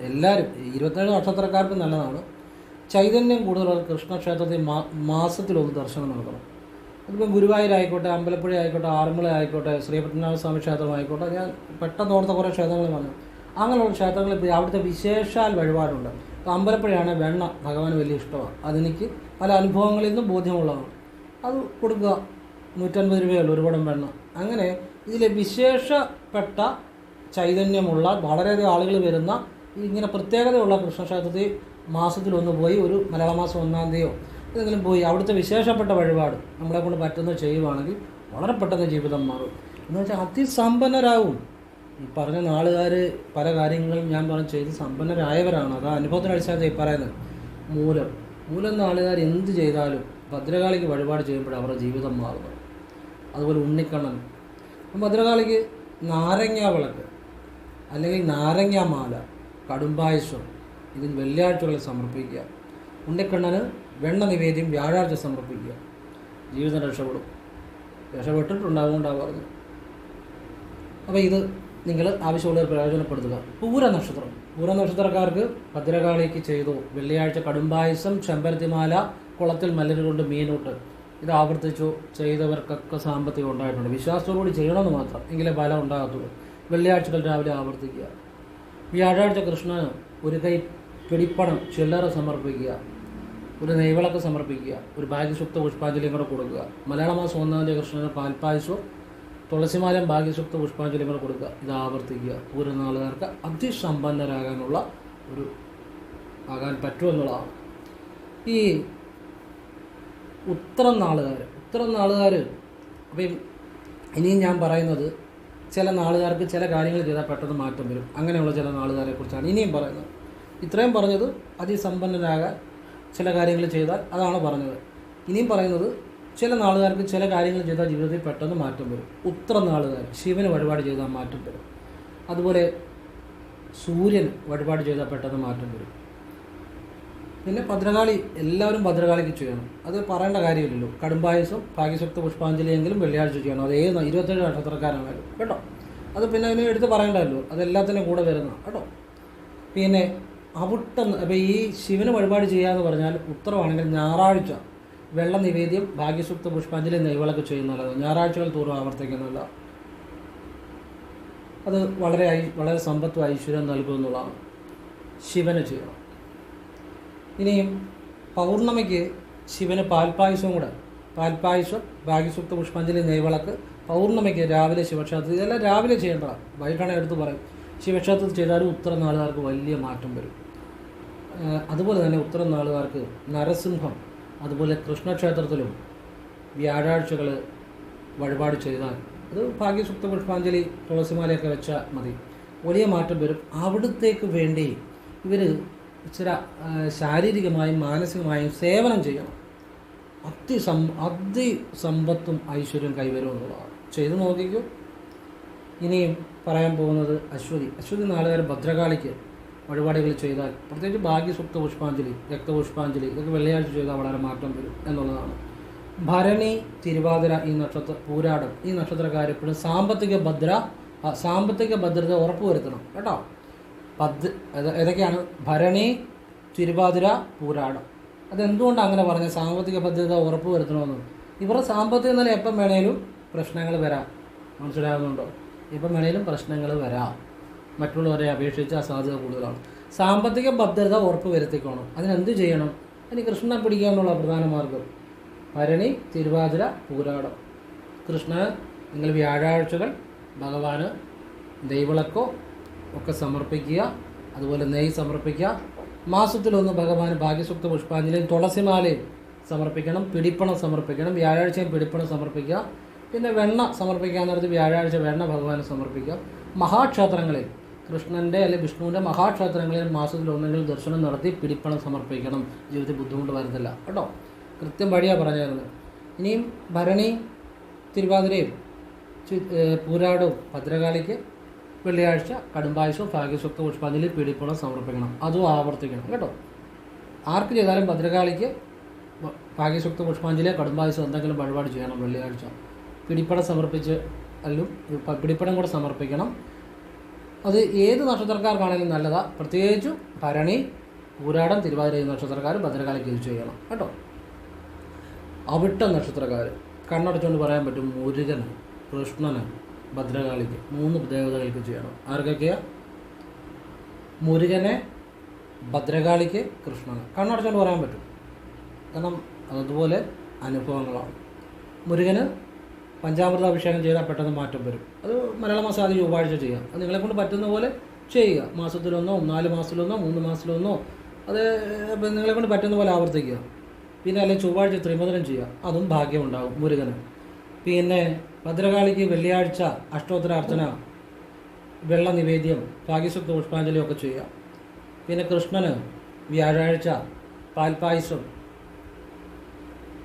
എല്ലാവരും ഇരുപത്തേഴ് നക്ഷത്രക്കാർക്ക് നല്ലതാണ്. ചൈതന്യം കൂടുതലുള്ള കൃഷ്ണക്ഷേത്രത്തിൽ മാ മാസത്തിലൊന്ന് ദർശനം നടത്തണം അതിപ്പം ഗുരുവായൂരായിക്കോട്ടെ അമ്പലപ്പുഴ ആയിക്കോട്ടെ ആറന്മുള ആയിക്കോട്ടെ ശ്രീപത്മനാഭ സ്വാമി ക്ഷേത്രം ആയിക്കോട്ടെ ഞാൻ പെട്ടെന്ന് ഓർത്ത കുറേ ക്ഷേത്രങ്ങൾ പറഞ്ഞു. അങ്ങനെയുള്ള ക്ഷേത്രങ്ങളിൽ പോയി അവിടുത്തെ വിശേഷാൽ വഴിപാടുണ്ട്. അപ്പോൾ അമ്പലപ്പുഴയാണ് വെണ്ണ ഭഗവാൻ വലിയ ഇഷ്ടമാണ്. അതെനിക്ക് പല അനുഭവങ്ങളിൽ നിന്നും ബോധ്യമുള്ളതാണ്. അത് കൊടുക്കുക. നൂറ്റൻപത് രൂപയുള്ളൂ ഒരു കുടം വെണ്ണ അങ്ങനെ ഇതിലെ വിശേഷപ്പെട്ട ചൈതന്യമുള്ള വളരെയധികം ആളുകൾ വരുന്ന ഇങ്ങനെ പ്രത്യേകതയുള്ള കൃഷ്ണക്ഷേത്രത്തിൽ മാസത്തിലൊന്ന് പോയി ഒരു മലയാള മാസം ഒന്നാം തീയതിയോ ഏതെങ്കിലും പോയി അവിടുത്തെ വിശേഷപ്പെട്ട വഴിപാട് നമ്മളെ കൊണ്ട് പറ്റുന്നത് ചെയ്യുവാണെങ്കിൽ വളരെ പെട്ടെന്ന് ജീവിതം മാറും. എന്ന് വെച്ചാൽ അതിസമ്പന്നരാകും ഈ പറഞ്ഞ നാളുകാർ പല കാര്യങ്ങളും ഞാൻ പറഞ്ഞ് ചെയ്ത് സമ്പന്നരായവരാണ്. അത് അനുഭവത്തിന് അടിസ്ഥാനത്തിൽ ഈ പറയുന്നത്. മൂലം. മൂലം നാളുകാർ എന്ത് ചെയ്താലും ഭദ്രകാളിക്ക് വഴിപാട് ചെയ്യുമ്പോഴാണ് അവരുടെ ജീവിതം മാറുന്നത് അതുപോലെ ഉണ്ണിക്കണ്ണൻ. ഭദ്രകാളിക്ക് നാരങ്ങ വിളക്ക് അല്ലെങ്കിൽ നാരങ്ങ മാല കടുംബായുസം ഇതിന് വെള്ളിയാഴ്ചകളിൽ സമർപ്പിക്കുക. ഉണ്ണിക്കണ്ണന് വെണ്ണ നിവേദ്യം വ്യാഴാഴ്ച സമർപ്പിക്കുക. ജീവിതം രക്ഷപ്പെടും. രക്ഷപ്പെട്ടിട്ടുണ്ടാകുകൊണ്ടാണ് പറഞ്ഞത് അപ്പോൾ ഇത് നിങ്ങൾ ആവശ്യമുള്ളവർ പ്രയോജനപ്പെടുത്തുക. പൂര നക്ഷത്രം പൂര നക്ഷത്രക്കാർക്ക് ഭദ്രകാളിക്ക് ചെയ്തു. വെള്ളിയാഴ്ച കടുംബായസം ചെമ്പരത്തിമാല കുളത്തിൽ മല്ലര് കൊണ്ട് മീനൂട്ട്. ഇത് ആവർത്തിച്ചു ചെയ്തവർക്കൊക്കെ സാമ്പത്തികം ഉണ്ടായിട്ടുണ്ട്. വിശ്വാസത്തോടുകൂടി ചെയ്യണമെന്ന് മാത്രം എങ്കിലേ ഫലം ഉണ്ടാകത്തുള്ളൂ. വെള്ളിയാഴ്ചകൾ രാവിലെ ആവർത്തിക്കുക. വ്യാഴാഴ്ച കൃഷ്ണന് ഒരു കൈ പിടിപ്പണം ചില്ലറ സമർപ്പിക്കുക. ഒരു നെയ്വിളക്ക് സമർപ്പിക്കുക. ഒരു ഭാഗ്യസുക്ത പുഷ്പാഞ്ജലിയും കൂടെ കൊടുക്കുക. മലയാള മാസം ഒന്നാം തീയതി കൃഷ്ണന് പാൽപ്പായസവും തുളസിമാലം ഭാഗ്യസുക്ത പുഷ്പാഞ്ജലിയും കൂടെ കൊടുക്കുക. ഇത് ആവർത്തിക്കുക. ഒരു നാളുകാർക്ക് അതിസമ്പന്നരാകാനുള്ള ഒരു ആകാൻ പറ്റുമെന്നുള്ളതാണ്. ഈ ഉത്തരം നാളുകാർ ഉത്തരം നാളുകാർ അപ്പം ഇനിയും ഞാൻ പറയുന്നത് ചില നാളുകാർക്ക് ചില കാര്യങ്ങൾ ചെയ്താൽ പെട്ടെന്ന് മാറ്റം വരും. അങ്ങനെയുള്ള ചില നാളുകാരെ കുറിച്ചാണ് ഇനിയും പറയുന്നത്. ഇത്രയും പറഞ്ഞത് അതിസമ്പന്നരാകാൻ ചില കാര്യങ്ങൾ ചെയ്താൽ അതാണ് പറഞ്ഞത്. ഇനിയും പറയുന്നത് ചില നാളുകാർക്ക് ചില കാര്യങ്ങൾ ചെയ്താൽ ജീവിതത്തിൽ പെട്ടെന്ന് മാറ്റം വരും. ഉത്തര നാളുകാർ ശിവന് വഴിപാട് ചെയ്താൽ മാറ്റം വരും. അതുപോലെ സൂര്യൻ വഴിപാട് ചെയ്താൽ പെട്ടെന്ന് മാറ്റം വരും. പിന്നെ ഭദ്രകാളി എല്ലാവരും ഭദ്രകാളിക്ക് ചെയ്യണം അത് പറയേണ്ട കാര്യമില്ലല്ലോ. കടുംബായസം ഭാഗ്യശക്ത പുഷ്പാഞ്ജലിയെങ്കിലും വെള്ളിയാഴ്ച ചെയ്യണം. അത് ഏത് ഇരുപത്തേഴ് നക്ഷത്രക്കാരാണല്ലോ കേട്ടോ? അത് പിന്നെ അതിനെ എടുത്ത് പറയേണ്ടല്ലോ അത് എല്ലാത്തിനും കൂടെ വരുന്ന കേട്ടോ? പിന്നെ അവിട്ടം അപ്പോൾ ഈ ശിവന് വഴിപാട് ചെയ്യാന്ന് പറഞ്ഞാൽ ഉത്തരവാണെങ്കിൽ ഞായറാഴ്ച വെള്ള നിവേദ്യം ഭാഗ്യസുക്ത പുഷ്പാഞ്ജലി നെയ്വിളക്ക് ചെയ്യുന്നുള്ളത് ഞായറാഴ്ചകൾ തോറും ആവർത്തിക്കുന്നുള്ള അത് വളരെ വളരെ സമ്പത്തും ഐശ്വര്യം നൽകുമെന്നുള്ളതാണ് ശിവന് ചെയ്യണം ഇനിയും പൗർണമിക്ക് ശിവന് പാൽപ്പായസവും കൂടെ. പാൽപ്പായസം ഭാഗ്യസുക്ത പുഷ്പാഞ്ജലി നെയ്വിളക്ക് പൗർണമിക്ക് രാവിലെ ശിവക്ഷേത്രത്തിൽ ഇതെല്ലാം രാവിലെ ചെയ്യേണ്ടതാണ് വൈകിട്ടാണ് എടുത്ത് പറയും. ശിവക്ഷേത്രത്തിൽ ചെയ്താലും ഉത്തര നാളുകാർക്ക് വലിയ മാറ്റം വരും. അതുപോലെ തന്നെ ഉത്തര നാളുകാർക്ക് നരസിംഹം അതുപോലെ കൃഷ്ണക്ഷേത്രത്തിലും വ്യാഴാഴ്ചകൾ വഴിപാട് ചെയ്താൽ അത് ഭാഗ്യസുക്ത പുഷ്പാഞ്ജലി തുളസിമാലയൊക്കെ വെച്ചാൽ മതി. വലിയ മാറ്റം വരും. അവിടത്തേക്ക് വേണ്ടി ഇവർ ആ, ശാരീരികമായും മാനസികമായും സേവനം ചെയ്യണം. അതിസം അതിസമ്പത്തും ഐശ്വര്യം കൈവരും എന്നുള്ളതാണ്. ചെയ്തു നോക്കിക്കൂ. ഇനിയും പറയാൻ പോകുന്നത് അശ്വതി. അശ്വതി നാളുകാർ ഭദ്രകാളിക്ക് വഴിപാടുകൾ ചെയ്താൽ പ്രത്യേകിച്ച് ഭാഗ്യസുക്ത പുഷ്പാഞ്ജലി രക്തപുഷ്പാഞ്ജലി ഇതൊക്കെ വെള്ളിയാഴ്ച ചെയ്താൽ വളരെ മാറ്റം വരും എന്നുള്ളതാണ്. ഭരണി തിരുവാതിര ഈ നക്ഷത്ര പൂരാടം ഈ നക്ഷത്രക്കാരെപ്പോഴും സാമ്പത്തിക ഭദ്ര സാമ്പത്തിക ഭദ്രത ഉറപ്പുവരുത്തണം. കേട്ടോ? പദ് ഏത- ഏതൊക്കെയാണ്? ഭരണി തിരുവാതിര പൂരാടം അതെന്തുകൊണ്ടാണ് അങ്ങനെ പറഞ്ഞ സാമ്പത്തിക ഭദ്രത ഉറപ്പ് വരുത്തണമെന്ന്? ഇവരുടെ സാമ്പത്തിക നില എപ്പം വേണേലും പ്രശ്നങ്ങൾ വരാം. മനസ്സിലാകുന്നുണ്ടോ? എപ്പം വേണേലും പ്രശ്നങ്ങൾ വരാം. മറ്റുള്ളവരെ അപേക്ഷിച്ച് അസാധ്യത കൂടുതലാണ്. സാമ്പത്തിക ഭദ്രത ഉറപ്പ് വരുത്തിക്കോണം. അതിനെന്ത് ചെയ്യണം? അതിന് കൃഷ്ണനെ പിടിക്കാനുള്ള പ്രധാന മാർഗം. ഭരണി തിരുവാതിര പൂരാടം കൃഷ്ണ നിങ്ങൾ വ്യാഴാഴ്ചകൾ ഭഗവാന് ദൈവളക്കോ ഒക്കെ സമർപ്പിക്കുക. അതുപോലെ നെയ്യ് സമർപ്പിക്കുക. മാസത്തിലൊന്ന് ഭഗവാന് ഭാഗ്യസുക്ത പുഷ്പാഞ്ജലിയും തുളസിമാലയും സമർപ്പിക്കണം. പിടിപ്പണം സമർപ്പിക്കണം. വ്യാഴാഴ്ചയും പിടിപ്പണം സമർപ്പിക്കുക. പിന്നെ വെണ്ണ പറഞ്ഞാൽ വ്യാഴാഴ്ച വെണ്ണ ഭഗവാന് സമർപ്പിക്കുക. മഹാക്ഷേത്രങ്ങളിൽ കൃഷ്ണന്റെ അല്ലെങ്കിൽ വിഷ്ണുവിന്റെ മഹാക്ഷേത്രങ്ങളിൽ മാസത്തിൽ ഒന്നെങ്കിലും ദർശനം നടത്തി പിടിപ്പണം സമർപ്പിക്കണം. ജീവിതത്തിൽ ബുദ്ധിമുട്ട് വരുന്നില്ല. കേട്ടോ? കൃത്യം വഴിയാണ് പറഞ്ഞിരുന്നത്. ഇനിയും ഭരണി തിരുവാതിരയും പൂരാടും ഭദ്രകാളിക്ക് വെള്ളിയാഴ്ച കടുംബായുസവും ഭാഗ്യസുക്ത പുഷ്പാഞ്ജലി പീഡിപ്പോളം സമർപ്പിക്കണം. അതും ആവർത്തിക്കണം കേട്ടോ. ആർക്ക് ചെയ്താലും ഭദ്രകാളിക്ക് ഭാഗ്യസുക്ത പുഷ്പാഞ്ജലിയോ കടുംബായുസോ എന്തെങ്കിലും വഴിപാട് ചെയ്യണം വെള്ളിയാഴ്ച. പിടിപ്പടം സമർപ്പിച്ച് അല്ലും പിടിപ്പടം കൂടെ സമർപ്പിക്കണം. അത് ഏത് നക്ഷത്രക്കാർക്കാണെങ്കിലും നല്ലതാ. പ്രത്യേകിച്ചും ഭരണി പൂരാടം തിരുവാതിര നക്ഷത്രക്കാർ ഭദ്രകാളിക്ക് ഇത് ചെയ്യണം കേട്ടോ. അവിട്ട നക്ഷത്രക്കാർ കണ്ണടച്ചുകൊണ്ട് പറയാൻ പറ്റും മുരുകന് കൃഷ്ണന് ഭദ്രകാളിക്ക് മൂന്ന് ദേവതകൾക്ക് ചെയ്യണം. ആർക്കൊക്കെയാ മുരുകനെ ഭദ്രകാളിക്ക് കൃഷ്ണനെ. കണ്ണടച്ചുകൊണ്ട് പറയാൻ പറ്റും. കാരണം അതുപോലെ അനുഭവങ്ങളാണ്. മുരുകന് പഞ്ചാമൃത അഭിഷേകം ചെയ്താൽ പെട്ടെന്ന് മാറ്റം വരും. അത് മലയാള മാസം ആദ്യം ചൊവ്വാഴ്ച ചെയ്യാം. അത് നിങ്ങളെ കൊണ്ട് പറ്റുന്ന പോലെ ചെയ്യുക. മാസത്തിലൊന്നോ നാല് മാസത്തിലൊന്നോ മൂന്ന് മാസത്തിലൊന്നോ അത് നിങ്ങളെ കൊണ്ട് പറ്റുന്ന പോലെ ആവർത്തിക്കുക. പിന്നെ അല്ലെങ്കിൽ ചൊവ്വാഴ്ച ത്രിമദനം ചെയ്യുക. അതും ഭാഗ്യമുണ്ടാകും മുരുകന്. പിന്നെ ഭദ്രകാളിക്ക് വെള്ളിയാഴ്ച അഷ്ടോത്തരാർച്ചന വെള്ള നിവേദ്യം ഭാഗ്യസുക്ത പുഷ്പാഞ്ജലി ഒക്കെ ചെയ്യാം പിന്നെ കൃഷ്ണന് വ്യാഴാഴ്ച പാൽപ്പായസം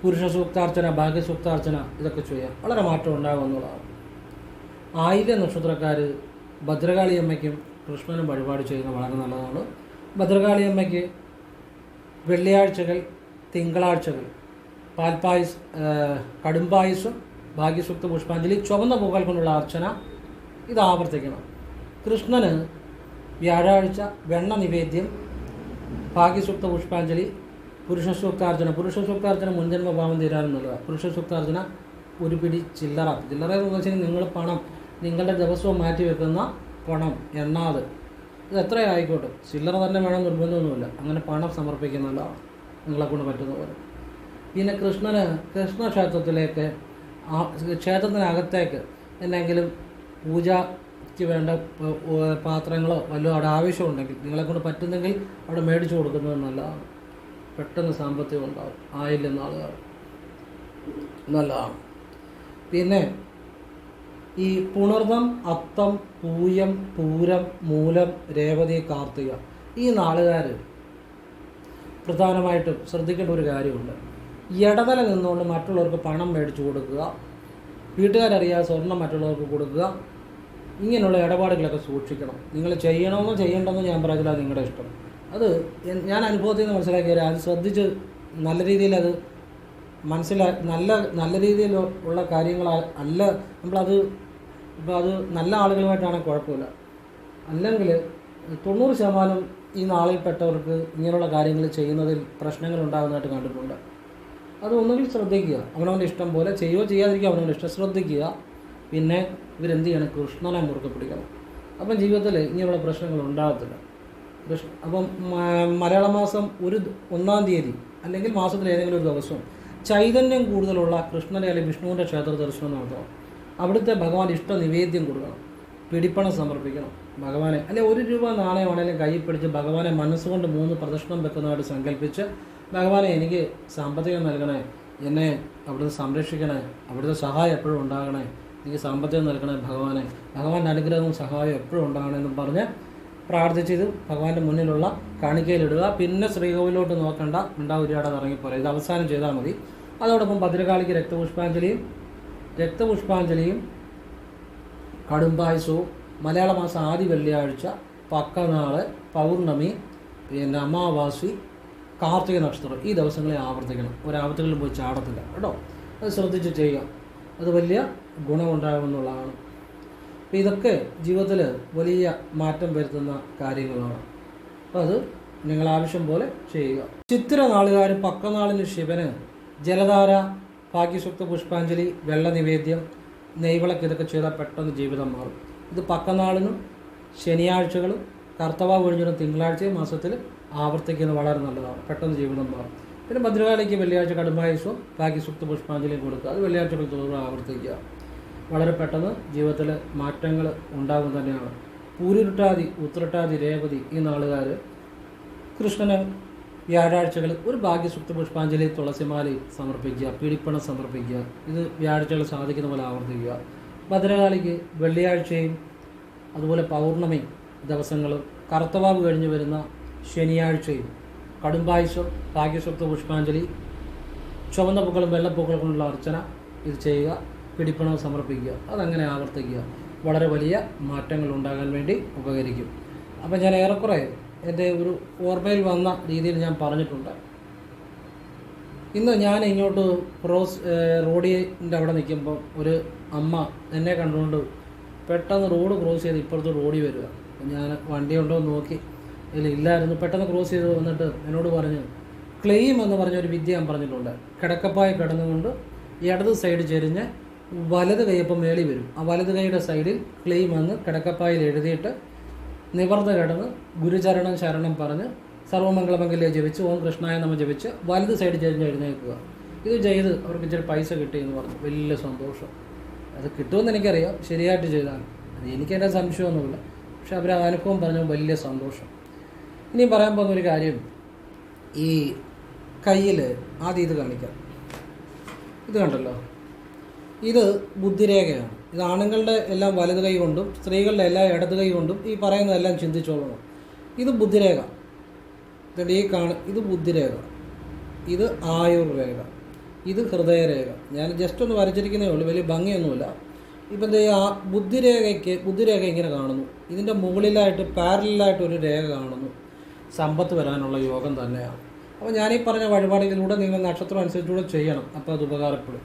പുരുഷ സൂക്താർച്ചന ഭാഗ്യസൂക്താർച്ചന ഇതൊക്കെ ചെയ്യാം വളരെ മാറ്റം ഉണ്ടാകുമെന്നുള്ളതാണ് ആയിരം നക്ഷത്രക്കാർ ഭദ്രകാളിയമ്മയ്ക്കും കൃഷ്ണനും വഴിപാട് ചെയ്യുന്നത് വളരെ നല്ലതാണ്. ഭദ്രകാളിയമ്മയ്ക്ക് വെള്ളിയാഴ്ചകൾ തിങ്കളാഴ്ചകൾ പാൽപ്പായസ് കടുംപായസം ഭാഗ്യസൂക്ത പുഷ്പാഞ്ജലി ചുവന്ന പൂക്കൾ കൊണ്ടുള്ള അർച്ചന. ഇത് ആവർത്തിക്കണം. കൃഷ്ണന് വ്യാഴാഴ്ച വെണ്ണ നിവേദ്യം ഭാഗ്യസൂക്ത പുഷ്പാഞ്ജലി പുരുഷ സൂക്താർച്ചന പുരുഷ സൂക്താർച്ചന മുൻജന്മ ഭാവം തീരാനെന്നുള്ളത് പുരുഷ ഒരു പിടി ചില്ലറ. ചില്ലറ എന്ന് വെച്ചാൽ നിങ്ങൾ പണം നിങ്ങളുടെ ദിവസവും മാറ്റി വെക്കുന്ന പണം എണ്ണാതെ. ഇത് എത്രയായിക്കോട്ടെ ചില്ലറ തന്നെ വേണം നിർബന്ധമൊന്നുമില്ല. അങ്ങനെ പണം സമർപ്പിക്കുന്നുള്ള നിങ്ങളെ കൊണ്ട് പറ്റുന്ന പോലെ. പിന്നെ കൃഷ്ണന് കൃഷ്ണ ക്ഷേത്രത്തിലേക്ക് ആ ക്ഷേത്രത്തിനകത്തേക്ക് എന്തെങ്കിലും പൂജയ്ക്ക് വേണ്ട പാത്രങ്ങളോ വല്ലതും അവിടെ ആവശ്യമുണ്ടെങ്കിൽ നിങ്ങളെ കൊണ്ട് പറ്റുന്നെങ്കിൽ അവിടെ മേടിച്ചു കൊടുക്കുന്നത് നല്ലതാണ്. പെട്ടെന്ന് സാമ്പത്തികം ഉണ്ടാവും. ആയില്ലെന്ന ആളുകൾ നല്ലതാണ്. പിന്നെ ഈ പുണർന്നം അത്തം പൂയം പൂരം മൂലം രേവതി കാർത്തിക ഈ നാളുകാർ പ്രധാനമായിട്ടും ശ്രദ്ധിക്കേണ്ട ഒരു കാര്യമുണ്ട്. ഇടതല നിന്നുകൊണ്ട് മറ്റുള്ളവർക്ക് പണം മേടിച്ചു കൊടുക്കുക. വീട്ടുകാരറിയാതെ സ്വർണം മറ്റുള്ളവർക്ക് കൊടുക്കുക. ഇങ്ങനെയുള്ള ഇടപാടുകളൊക്കെ സൂക്ഷിക്കണം. നിങ്ങൾ ചെയ്യണമെന്നോ ചെയ്യണ്ടെന്നോ ഞാൻ പറയത്തില്ല അത് നിങ്ങളുടെ ഇഷ്ടം. അത് ഞാൻ അനുഭവത്തിൽ നിന്ന് മനസ്സിലാക്കിയ അത് ശ്രദ്ധിച്ച് നല്ല രീതിയിൽ അത് മനസ്സിലാ നല്ല നല്ല രീതിയിൽ ഉള്ള കാര്യങ്ങൾ അല്ല നമ്മളത് ഇപ്പോൾ അത് നല്ല ആളുകളുമായിട്ടാണെങ്കിൽ കുഴപ്പമില്ല. അല്ലെങ്കിൽ തൊണ്ണൂറ് ശതമാനം ഈ നാളിൽപ്പെട്ടവർക്ക് ഇങ്ങനെയുള്ള കാര്യങ്ങൾ ചെയ്യുന്നതിൽ പ്രശ്നങ്ങൾ ഉണ്ടാകുന്നതായിട്ട് കണ്ടിട്ടുണ്ട്. അത് ഒന്നുകിൽ ശ്രദ്ധിക്കുക. അവനവന്റെ ഇഷ്ടം പോലെ ചെയ്യുകയോ ചെയ്യാതിരിക്കുക അവനവന്റെ ഇഷ്ടം ശ്രദ്ധിക്കുക. പിന്നെ ഇവരെന്ത് ചെയ്യണം? കൃഷ്ണനെ മുറുക്കെ പിടിക്കണം അപ്പം ജീവിതത്തിൽ ഇങ്ങനെയുള്ള പ്രശ്നങ്ങൾ ഉണ്ടാകത്തില്ല. അപ്പം മലയാള മാസം ഒരു ഒന്നാം തീയതി അല്ലെങ്കിൽ മാസത്തിൽ ഏതെങ്കിലും ഒരു ദിവസം ചൈതന്യം കൂടുതലുള്ള കൃഷ്ണനെ അല്ലെങ്കിൽ വിഷ്ണുവിന്റെ ക്ഷേത്ര ദർശനം നടത്തണം. അവിടുത്തെ ഭഗവാൻ ഇഷ്ട നിവേദ്യം കൊടുക്കണം. പിടിപ്പണം സമർപ്പിക്കണം. ഭഗവാനെ അല്ലെ ഒരു രൂപ നാണയമാണെങ്കിലും കൈ പിടിച്ച് ഭഗവാനെ മനസ്സുകൊണ്ട് മൂന്ന് പ്രദക്ഷിണം വെക്കുന്നതായിട്ട് സങ്കല്പിച്ച് ഭഗവാനെ എനിക്ക് സാമ്പത്തികം നൽകണേ എന്നെ അവിടുന്ന് സംരക്ഷിക്കണേ അവിടുത്തെ സഹായം എപ്പോഴും ഉണ്ടാകണേ എനിക്ക് സാമ്പത്തികം നൽകണേ ഭഗവാനെ. ഭഗവാന്റെ അനുഗ്രഹവും സഹായവും എപ്പോഴും ഉണ്ടാകണേ എന്ന് പറഞ്ഞ് പ്രാർത്ഥിച്ചിത് ഭഗവാന്റെ മുന്നിലുള്ള കാണിക്കയിലിടുക. പിന്നെ ശ്രീകോവിലോട്ട് നോക്കണ്ട ഉണ്ടാവുരിയാടാതെ ഇറങ്ങിപ്പോരെ ഇത് അവസാനം ചെയ്താൽ മതി. അതോടൊപ്പം ഭദ്രകാളിക്ക് രക്തപുഷ്പാഞ്ജലിയും രക്തപുഷ്പാഞ്ജലിയും കടുംപായസവും മലയാള മാസം ആദ്യ വെള്ളിയാഴ്ച പക്കനാൾ പൗർണമി പിന്നെ അമാവാസി കാർത്തിക നക്ഷത്രം ഈ ദിവസങ്ങളെ ആവർത്തിക്കണം. ഒരാവർത്തികളിൽ പോയി ചാടത്തില്ല. കേട്ടോ? അത് ശ്രദ്ധിച്ച് ചെയ്യുക. അത് വലിയ ഗുണമുണ്ടാകുമെന്നുള്ളതാണ്. അപ്പോൾ ഇതൊക്കെ ജീവിതത്തിൽ വലിയ മാറ്റം വരുത്തുന്ന കാര്യങ്ങളാണ്. അപ്പോൾ അത് നിങ്ങൾ ആവശ്യം പോലെ ചെയ്യുക. ചിത്തിര നാളുകാർ പക്കനാളിന് ശിവന് ജലധാര ഭാഗ്യസുക്ത പുഷ്പാഞ്ജലി വെള്ള നിവേദ്യം നെയ്വിളക്ക് ഇതൊക്കെ ചെയ്താൽ പെട്ടെന്ന് ജീവിതം മാറും. ഇത് പക്കനാളിനും ശനിയാഴ്ചകളും കർത്തവ കഴിഞ്ഞിട്ടും തിങ്കളാഴ്ചയും മാസത്തിൽ ആവർത്തിക്കുന്നത് വളരെ നല്ലതാണ്. പെട്ടെന്ന് ജീവിതം മാറും. പിന്നെ ഭദ്രകാളിക്ക് വെള്ളിയാഴ്ച കടുംബായുസോ ബാക്കി സുപ്ത പുഷ്പാഞ്ജലിയും കൊടുക്കുക. അത് വെള്ളിയാഴ്ചകൾ തോറും ആവർത്തിക്കുക. വളരെ പെട്ടെന്ന് ജീവിതത്തിൽ മാറ്റങ്ങൾ ഉണ്ടാകും തന്നെയാണ്. പൂരിരുട്ടാതി ഉത്രട്ടാതി രേവതി ഈ നാളുകാർ കൃഷ്ണന് വ്യാഴാഴ്ചകൾ ഒരു ഭാഗ്യസുക്ത പുഷ്പാഞ്ജലി തുളസിമാലി സമർപ്പിക്കുക പിടിപ്പണം സമർപ്പിക്കുക. ഇത് വ്യാഴാഴ്ചകൾ സാധിക്കുന്ന പോലെ ആവർത്തിക്കുക. ഭദ്രകാളിക്ക് വെള്ളിയാഴ്ചയും അതുപോലെ പൗർണമി ദിവസങ്ങളും കറുത്തവാവ് കഴിഞ്ഞ് വരുന്ന ശനിയാഴ്ചയും കടുംബായുസം ഭാഗ്യസ്വത്വ പുഷ്പാഞ്ജലി ചുവന്ന പൂക്കളും വെള്ളപ്പൂക്കളും കൊണ്ടുള്ള അർച്ചന ഇത് ചെയ്യുക പിടിപ്പണം സമർപ്പിക്കുക അതങ്ങനെ ആവർത്തിക്കുക. വളരെ വലിയ മാറ്റങ്ങൾ ഉണ്ടാകാൻ വേണ്ടി ഉപകരിക്കും. അപ്പം ഞാൻ ഏറെക്കുറെ എന്റെ ഒരു ഓർമ്മയിൽ വന്ന രീതിയിൽ ഞാൻ പറഞ്ഞിട്ടുണ്ട്. ഇന്ന് ഞാൻ ഇങ്ങോട്ട് റോസ് റോഡിന്റെ അവിടെ നിൽക്കുമ്പോൾ ഒരു അമ്മ എന്നെ കണ്ടുകൊണ്ട് പെട്ടെന്ന് റോഡ് ക്രോസ് ചെയ്ത് ഇപ്പുറത്ത് റോഡിൽ വരിക. ഞാൻ വണ്ടി ഉണ്ടോ നോക്കി. ഇല്ല ഇല്ലായിരുന്നു. പെട്ടെന്ന് ക്രോസ് ചെയ്ത് വന്നിട്ട് എന്നോട് പറഞ്ഞു ക്ലെയിം എന്ന് പറഞ്ഞൊരു വിദ്യ ഞാൻ പറഞ്ഞിട്ടുണ്ട്. കിടക്കപ്പായി കിടന്നുകൊണ്ട് ഇടത് സൈഡ് ചെരിഞ്ഞ് വലത് കൈയപ്പം മേളി വരും. ആ വലത് കൈയുടെ സൈഡിൽ ക്ലെയിം എന്ന് കിടക്കപ്പായിൽ എഴുതിയിട്ട് നിവർന്ന് കിടന്ന് ഗുരുചരണം ശരണം പറഞ്ഞ് സർവമംഗളമംഗലെ ജപിച്ച് ഓം കൃഷ്ണായ നമ്മ ജപിച്ച് വലത് സൈഡ് ചെരിഞ്ഞ് എഴുന്നേൽക്കുക. ഇത് ചെയ്ത് അവർക്ക് ഇച്ചിരി പൈസ കിട്ടി എന്ന് പറഞ്ഞു. വലിയ സന്തോഷം. അത് കിട്ടുമെന്ന് എനിക്കറിയാം. ശരിയായിട്ട് ചെയ്താൽ അത് എനിക്കതിന്റെ സംശയമൊന്നുമില്ല. പക്ഷെ അവർ അനുഭവം പറഞ്ഞ വലിയ സന്തോഷം. ഇനി പറയാൻ പോകുന്ന ഒരു കാര്യം ഈ കയ്യിൽ ആദ്യം ഇത് കാണിക്കാം. ഇത് കണ്ടല്ലോ. ഇത് ബുദ്ധിരേഖയാണ്. ഇത് ആണുങ്ങളുടെ എല്ലാം വലത് കൈ കൊണ്ടും സ്ത്രീകളുടെ എല്ലാം ഇടത് കൈ കൊണ്ടും ഈ പറയുന്നതെല്ലാം ചിന്തിച്ചോളണം. ഇത് ബുദ്ധിരേഖ. ഈ കാണ ഇത് ബുദ്ധിരേഖ. ഇത് ആയുർരേഖ. ഇത് ഹൃദയരേഖ. ഞാൻ ജസ്റ്റ് ഒന്ന് വരച്ചിരിക്കുന്നേ ഉള്ളൂ. വലിയ ഭംഗിയൊന്നുമില്ല. ഇപ്പം എന്താ ആ ബുദ്ധിരേഖയ്ക്ക് ബുദ്ധിരേഖ ഇങ്ങനെ കാണുന്നു. ഇതിന്റെ മുകളിലായിട്ട് പാരലായിട്ട് ഒരു രേഖ കാണുന്നു. സമ്പത്ത് വരാനുള്ള യോഗം തന്നെയാണ്. അപ്പോൾ ഞാനീ പറഞ്ഞ വഴിപാടുകളിലൂടെ നിങ്ങൾ നക്ഷത്രം അനുസരിച്ചുകൂടെ ചെയ്യണം. അപ്പോൾ അത് ഉപകാരപ്പെടും.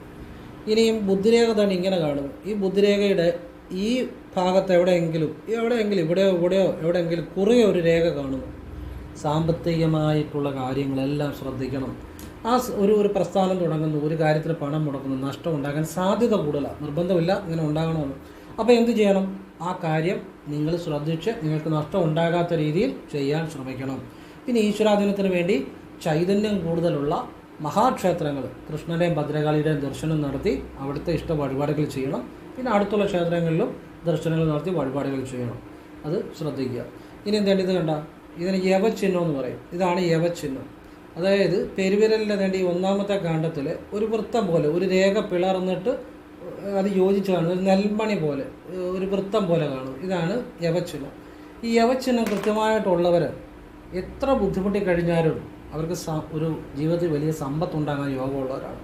ഇനിയും ബുദ്ധിരേഖ തന്നെ ഇങ്ങനെ കാണും ഈ ബുദ്ധിരേഖയുടെ ഈ ഭാഗത്ത് എവിടെയെങ്കിലും എവിടെയെങ്കിലും ഇവിടെയോ ഇവിടെയോ എവിടെയെങ്കിലും കുറേ ഒരു രേഖ കാണും സാമ്പത്തികമായിട്ടുള്ള കാര്യങ്ങളെല്ലാം ശ്രദ്ധിക്കണം. ആ ഒരു ഒരു പ്രസ്ഥാനം തുടങ്ങുന്നു ഒരു കാര്യത്തിൽ പണം മുടക്കുന്നു നഷ്ടം ഉണ്ടാകാൻ സാധ്യത കൂടുതലാണ്. നിർബന്ധമില്ല ഇങ്ങനെ ഉണ്ടാകണമെന്ന്. അപ്പോൾ എന്ത് ചെയ്യണം? ആ കാര്യം നിങ്ങൾ ശ്രദ്ധിച്ച് നിങ്ങൾക്ക് നഷ്ടം ഉണ്ടാകാത്ത രീതിയിൽ ചെയ്യാൻ ശ്രമിക്കണം. പിന്നെ ഈശ്വരാധീനത്തിന് വേണ്ടി ചൈതന്യം കൂടുതലുള്ള മഹാക്ഷേത്രങ്ങൾ കൃഷ്ണന്റെയും ഭദ്രകാളിയുടെയും ദർശനം നടത്തി അവിടുത്തെ ഇഷ്ട വഴിപാടുകൾ ചെയ്യണം. പിന്നെ അടുത്തുള്ള ക്ഷേത്രങ്ങളിലും ദർശനങ്ങൾ നടത്തി വഴിപാടുകൾ ചെയ്യണം. അത് ശ്രദ്ധിക്കുക. ഇനി എന്താണ് ഇത് കണ്ട? ഇതിന് യവചിഹ്നം എന്ന് പറയും. ഇതാണ് യവചിഹ്നം. അതായത് പെരുവിരലിന്റെ വേണ്ടി ഒന്നാമത്തെ കാണ്ഡത്തിൽ ഒരു വൃത്തം പോലെ ഒരു രേഖ പിളർന്നിട്ട് അത് യോജിച്ച് കാണും ഒരു നെൽമണി പോലെ ഒരു വൃത്തം പോലെ കാണും. ഇതാണ് യവചിഹ്നം ഈ യവചിഹ്നം കൃത്യമായിട്ടുള്ളവർ എത്ര ബുദ്ധിമുട്ടി കഴിഞ്ഞാലും അവർക്ക് ഒരു ജീവിതത്തിൽ വലിയ സമ്പത്ത് ഉണ്ടാകാൻ യോഗമുള്ളവരാണ്.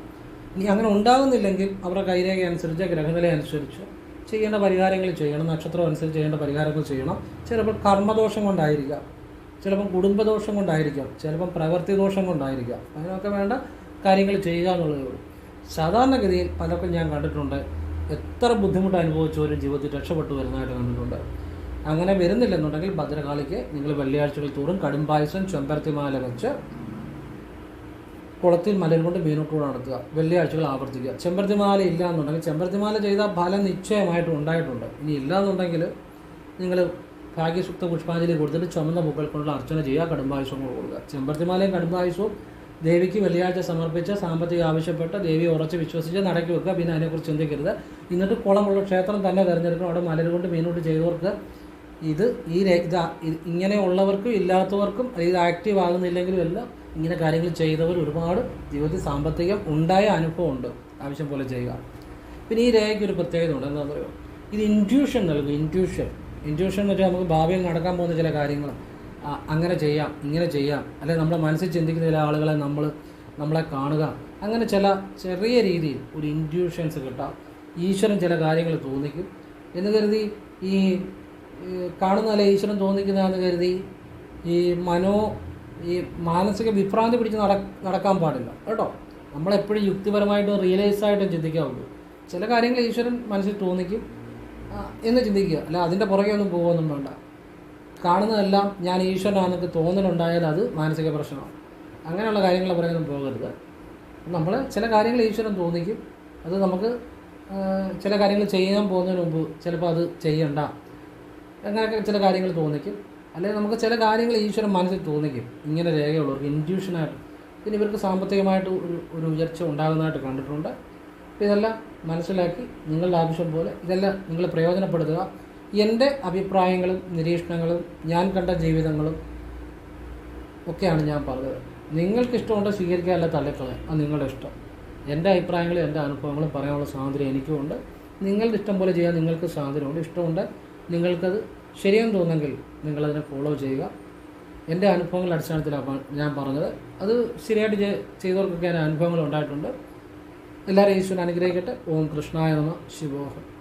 ഇനി അങ്ങനെ ഉണ്ടാകുന്നില്ലെങ്കിൽ അവരുടെ കൈരേഖ അനുസരിച്ച് ഗ്രഹനില അനുസരിച്ച് ചെയ്യേണ്ട പരിഹാരങ്ങൾ ചെയ്യണം. നക്ഷത്രം അനുസരിച്ച് ചെയ്യേണ്ട പരിഹാരങ്ങൾ ചെയ്യണം. ചിലപ്പോൾ കർമ്മദോഷം കൊണ്ടായിരിക്കാം. ചിലപ്പം കുടുംബദോഷം കൊണ്ടായിരിക്കാം. ചിലപ്പം പ്രവൃത്തി ദോഷം കൊണ്ടായിരിക്കാം. അതിനൊക്കെ വേണ്ട കാര്യങ്ങൾ ചെയ്യുക എന്നുള്ളതേ ഉള്ളൂ. സാധാരണഗതിയിൽ പലർക്കും ഞാൻ കണ്ടിട്ടുണ്ട് എത്ര ബുദ്ധിമുട്ട് അനുഭവിച്ചവരും ജീവിതത്തിൽ രക്ഷപ്പെട്ടു വരുന്നതായിട്ട് കണ്ടിട്ടുണ്ട്. അങ്ങനെ വരുന്നില്ലെന്നുണ്ടെങ്കിൽ ഭദ്രകാളിക്ക് നിങ്ങൾ വെള്ളിയാഴ്ചകൾ തോറും കടുംപായസം ചെമ്പരത്തിമാല വെച്ച് കുളത്തിൽ മലയിൽ കൊണ്ട് മീനോട്ടൂടെ നടത്തുക വെള്ളിയാഴ്ചകൾ ആവർത്തിക്കുക. ചെമ്പരത്തിമാല ഇല്ല എന്നുണ്ടെങ്കിൽ ചെമ്പരത്തിമാല ചെയ്താൽ ഫലം നിശ്ചയമായിട്ടും ഉണ്ടായിട്ടുണ്ട്. ഇനി ഇല്ല എന്നുണ്ടെങ്കിൽ നിങ്ങൾ ഭാഗ്യസുക്ത പുഷ്പാഞ്ജലി കൊടുത്തിട്ട് ചുമന്ന പൂക്കൾ കൊണ്ടുള്ള അർച്ചന ചെയ്യുക കടുംബായുസം കൂടെ കൊടുക്കുക. ചെമ്പരത്തിമാലയും കടുംബായുസവും ദേവിക്ക് വെള്ളിയാഴ്ച സമർപ്പിച്ച സാമ്പത്തിക ആവശ്യപ്പെട്ട് ദേവി ഉറച്ച് വിശ്വസിച്ച് നടക്കി വെക്കുക. പിന്നെ അതിനെക്കുറിച്ച് ചിന്തിക്കരുത്. എന്നിട്ട് കുളമുള്ള ക്ഷേത്രം തന്നെ തിരഞ്ഞെടുക്കണം. അവിടെ മലർ കൊണ്ട് മീനോട്ട് ചെയ്തവർക്ക് ഇത് ഈ ഇത് ഇങ്ങനെയുള്ളവർക്കും ഇല്ലാത്തവർക്കും ഇത് ആക്റ്റീവ് ആകുന്നില്ലെങ്കിലും എല്ലാം ഇങ്ങനെ കാര്യങ്ങൾ ചെയ്തവർ ഒരുപാട് ജീവിതത്തിൽ സാമ്പത്തികം ഉണ്ടായ അനുഭവമുണ്ട് ആവശ്യം പോലെ ചെയ്യുക. പിന്നെ ഈ രേഖയ്ക്ക് ഒരു പ്രത്യേകത ഉണ്ട്. എന്താ പറയുക ഇത് ഇന്റ്യൂഷൻ നൽകും. ഇന്റ്യൂഷൻ ഇന്റ്യൂഷൻ എന്ന് വെച്ചാൽ നമുക്ക് ഭാവിയിൽ നടക്കാൻ പോകുന്ന ചില കാര്യങ്ങൾ. അങ്ങനെ ചെയ്യാം ഇങ്ങനെ ചെയ്യാം. അല്ലെങ്കിൽ നമ്മുടെ മനസ്സിൽ ചിന്തിക്കുന്ന ചില ആളുകളെ നമ്മൾ നമ്മളെ കാണുക. അങ്ങനെ ചില ചെറിയ രീതിയിൽ ഒരു ഇൻഡ്യൂഷൻസ് കിട്ടാം. ഈശ്വരൻ ചില കാര്യങ്ങൾ തോന്നിക്കും എന്ന് കരുതി ഈ കാണുന്ന കാണുന്നതല്ല ഈശ്വരൻ തോന്നിക്കുന്നതെന്ന് കരുതി ഈ മനോ ഈ മാനസിക വിഭ്രാന്തി പിടിച്ച് നട നടക്കാൻ പാടില്ല. കേട്ടോ? നമ്മളെപ്പോഴും യുക്തിപരമായിട്ടും റിയലൈസ് ആയിട്ടും ചിന്തിക്കാവുള്ളൂ. ചില കാര്യങ്ങൾ ഈശ്വരൻ മനസ്സിൽ തോന്നിക്കും എന്ന് ചിന്തിക്കുക. അല്ല അതിന്റെ പുറകെ ഒന്നും പോകുമൊന്നും വേണ്ട. കാണുന്നതെല്ലാം ഞാൻ ഈശ്വരനാണെന്നൊക്കെ തോന്നലുണ്ടായാൽ അത് മാനസിക പ്രശ്നമാണ്. അങ്ങനെയുള്ള കാര്യങ്ങൾ പറയാനും പോകരുത്. നമ്മൾ ചില കാര്യങ്ങൾ ഈശ്വരൻ തോന്നിക്കും. അത് നമുക്ക് ചില കാര്യങ്ങൾ ചെയ്യാൻ പോകുന്നതിന് മുമ്പ് ചിലപ്പോൾ അത് ചെയ്യണ്ട. അങ്ങനെയൊക്കെ ചില കാര്യങ്ങൾ തോന്നിക്കും. അല്ലെങ്കിൽ നമുക്ക് ചില കാര്യങ്ങൾ ഈശ്വരൻ മനസ്സിൽ തോന്നിക്കും. ഇങ്ങനെ രേഖയുള്ളവർക്ക് ഇന്റ്യൂഷനായിട്ട് പിന്നെ ഇവർക്ക് സാമ്പത്തികമായിട്ട് ഒരു ഒരു ഉയർച്ച ഉണ്ടാകുന്നതായിട്ട് കണ്ടിട്ടുണ്ട്. ഇതെല്ലാം മനസ്സിലാക്കി നിങ്ങളുടെ ആവശ്യം പോലെ ഇതെല്ലാം നിങ്ങൾ പ്രയോജനപ്പെടുത്തുക. എന്റെ അഭിപ്രായങ്ങളും നിരീക്ഷണങ്ങളും ഞാൻ കണ്ട ജീവിതങ്ങളും ഒക്കെയാണ് ഞാൻ പറഞ്ഞത്. നിങ്ങൾക്ക് ഇഷ്ടമുണ്ട് സ്വീകരിക്കാനല്ല തള്ളിക്കളയാം അത് നിങ്ങളുടെ ഇഷ്ടം. എന്റെ അഭിപ്രായങ്ങളും എന്റെ അനുഭവങ്ങളും പറയാനുള്ള സ്വാതന്ത്ര്യം എനിക്കുമുണ്ട്. നിങ്ങളുടെ ഇഷ്ടം പോലെ ചെയ്യാൻ നിങ്ങൾക്ക് സ്വാതന്ത്ര്യമുണ്ട്. ഇഷ്ടമുണ്ട്. നിങ്ങൾക്കത് ശരിയെന്ന് തോന്നുമെങ്കിൽ നിങ്ങളതിനെ ഫോളോ ചെയ്യുക. എന്റെ അനുഭവങ്ങളുടെ അടിസ്ഥാനത്തിലാണ് ഞാൻ പറഞ്ഞത്. അത് ശരിയായിട്ട് ചെയ്- ചെയ്തവർക്കൊക്കെ അനുഭവങ്ങൾ ഉണ്ടായിട്ടുണ്ട്. എല്ലാവരും ഈശ്വരൻ അനുഗ്രഹിക്കട്ടെ. ഓം കൃഷ്ണായ നമ. ശിവോഹം.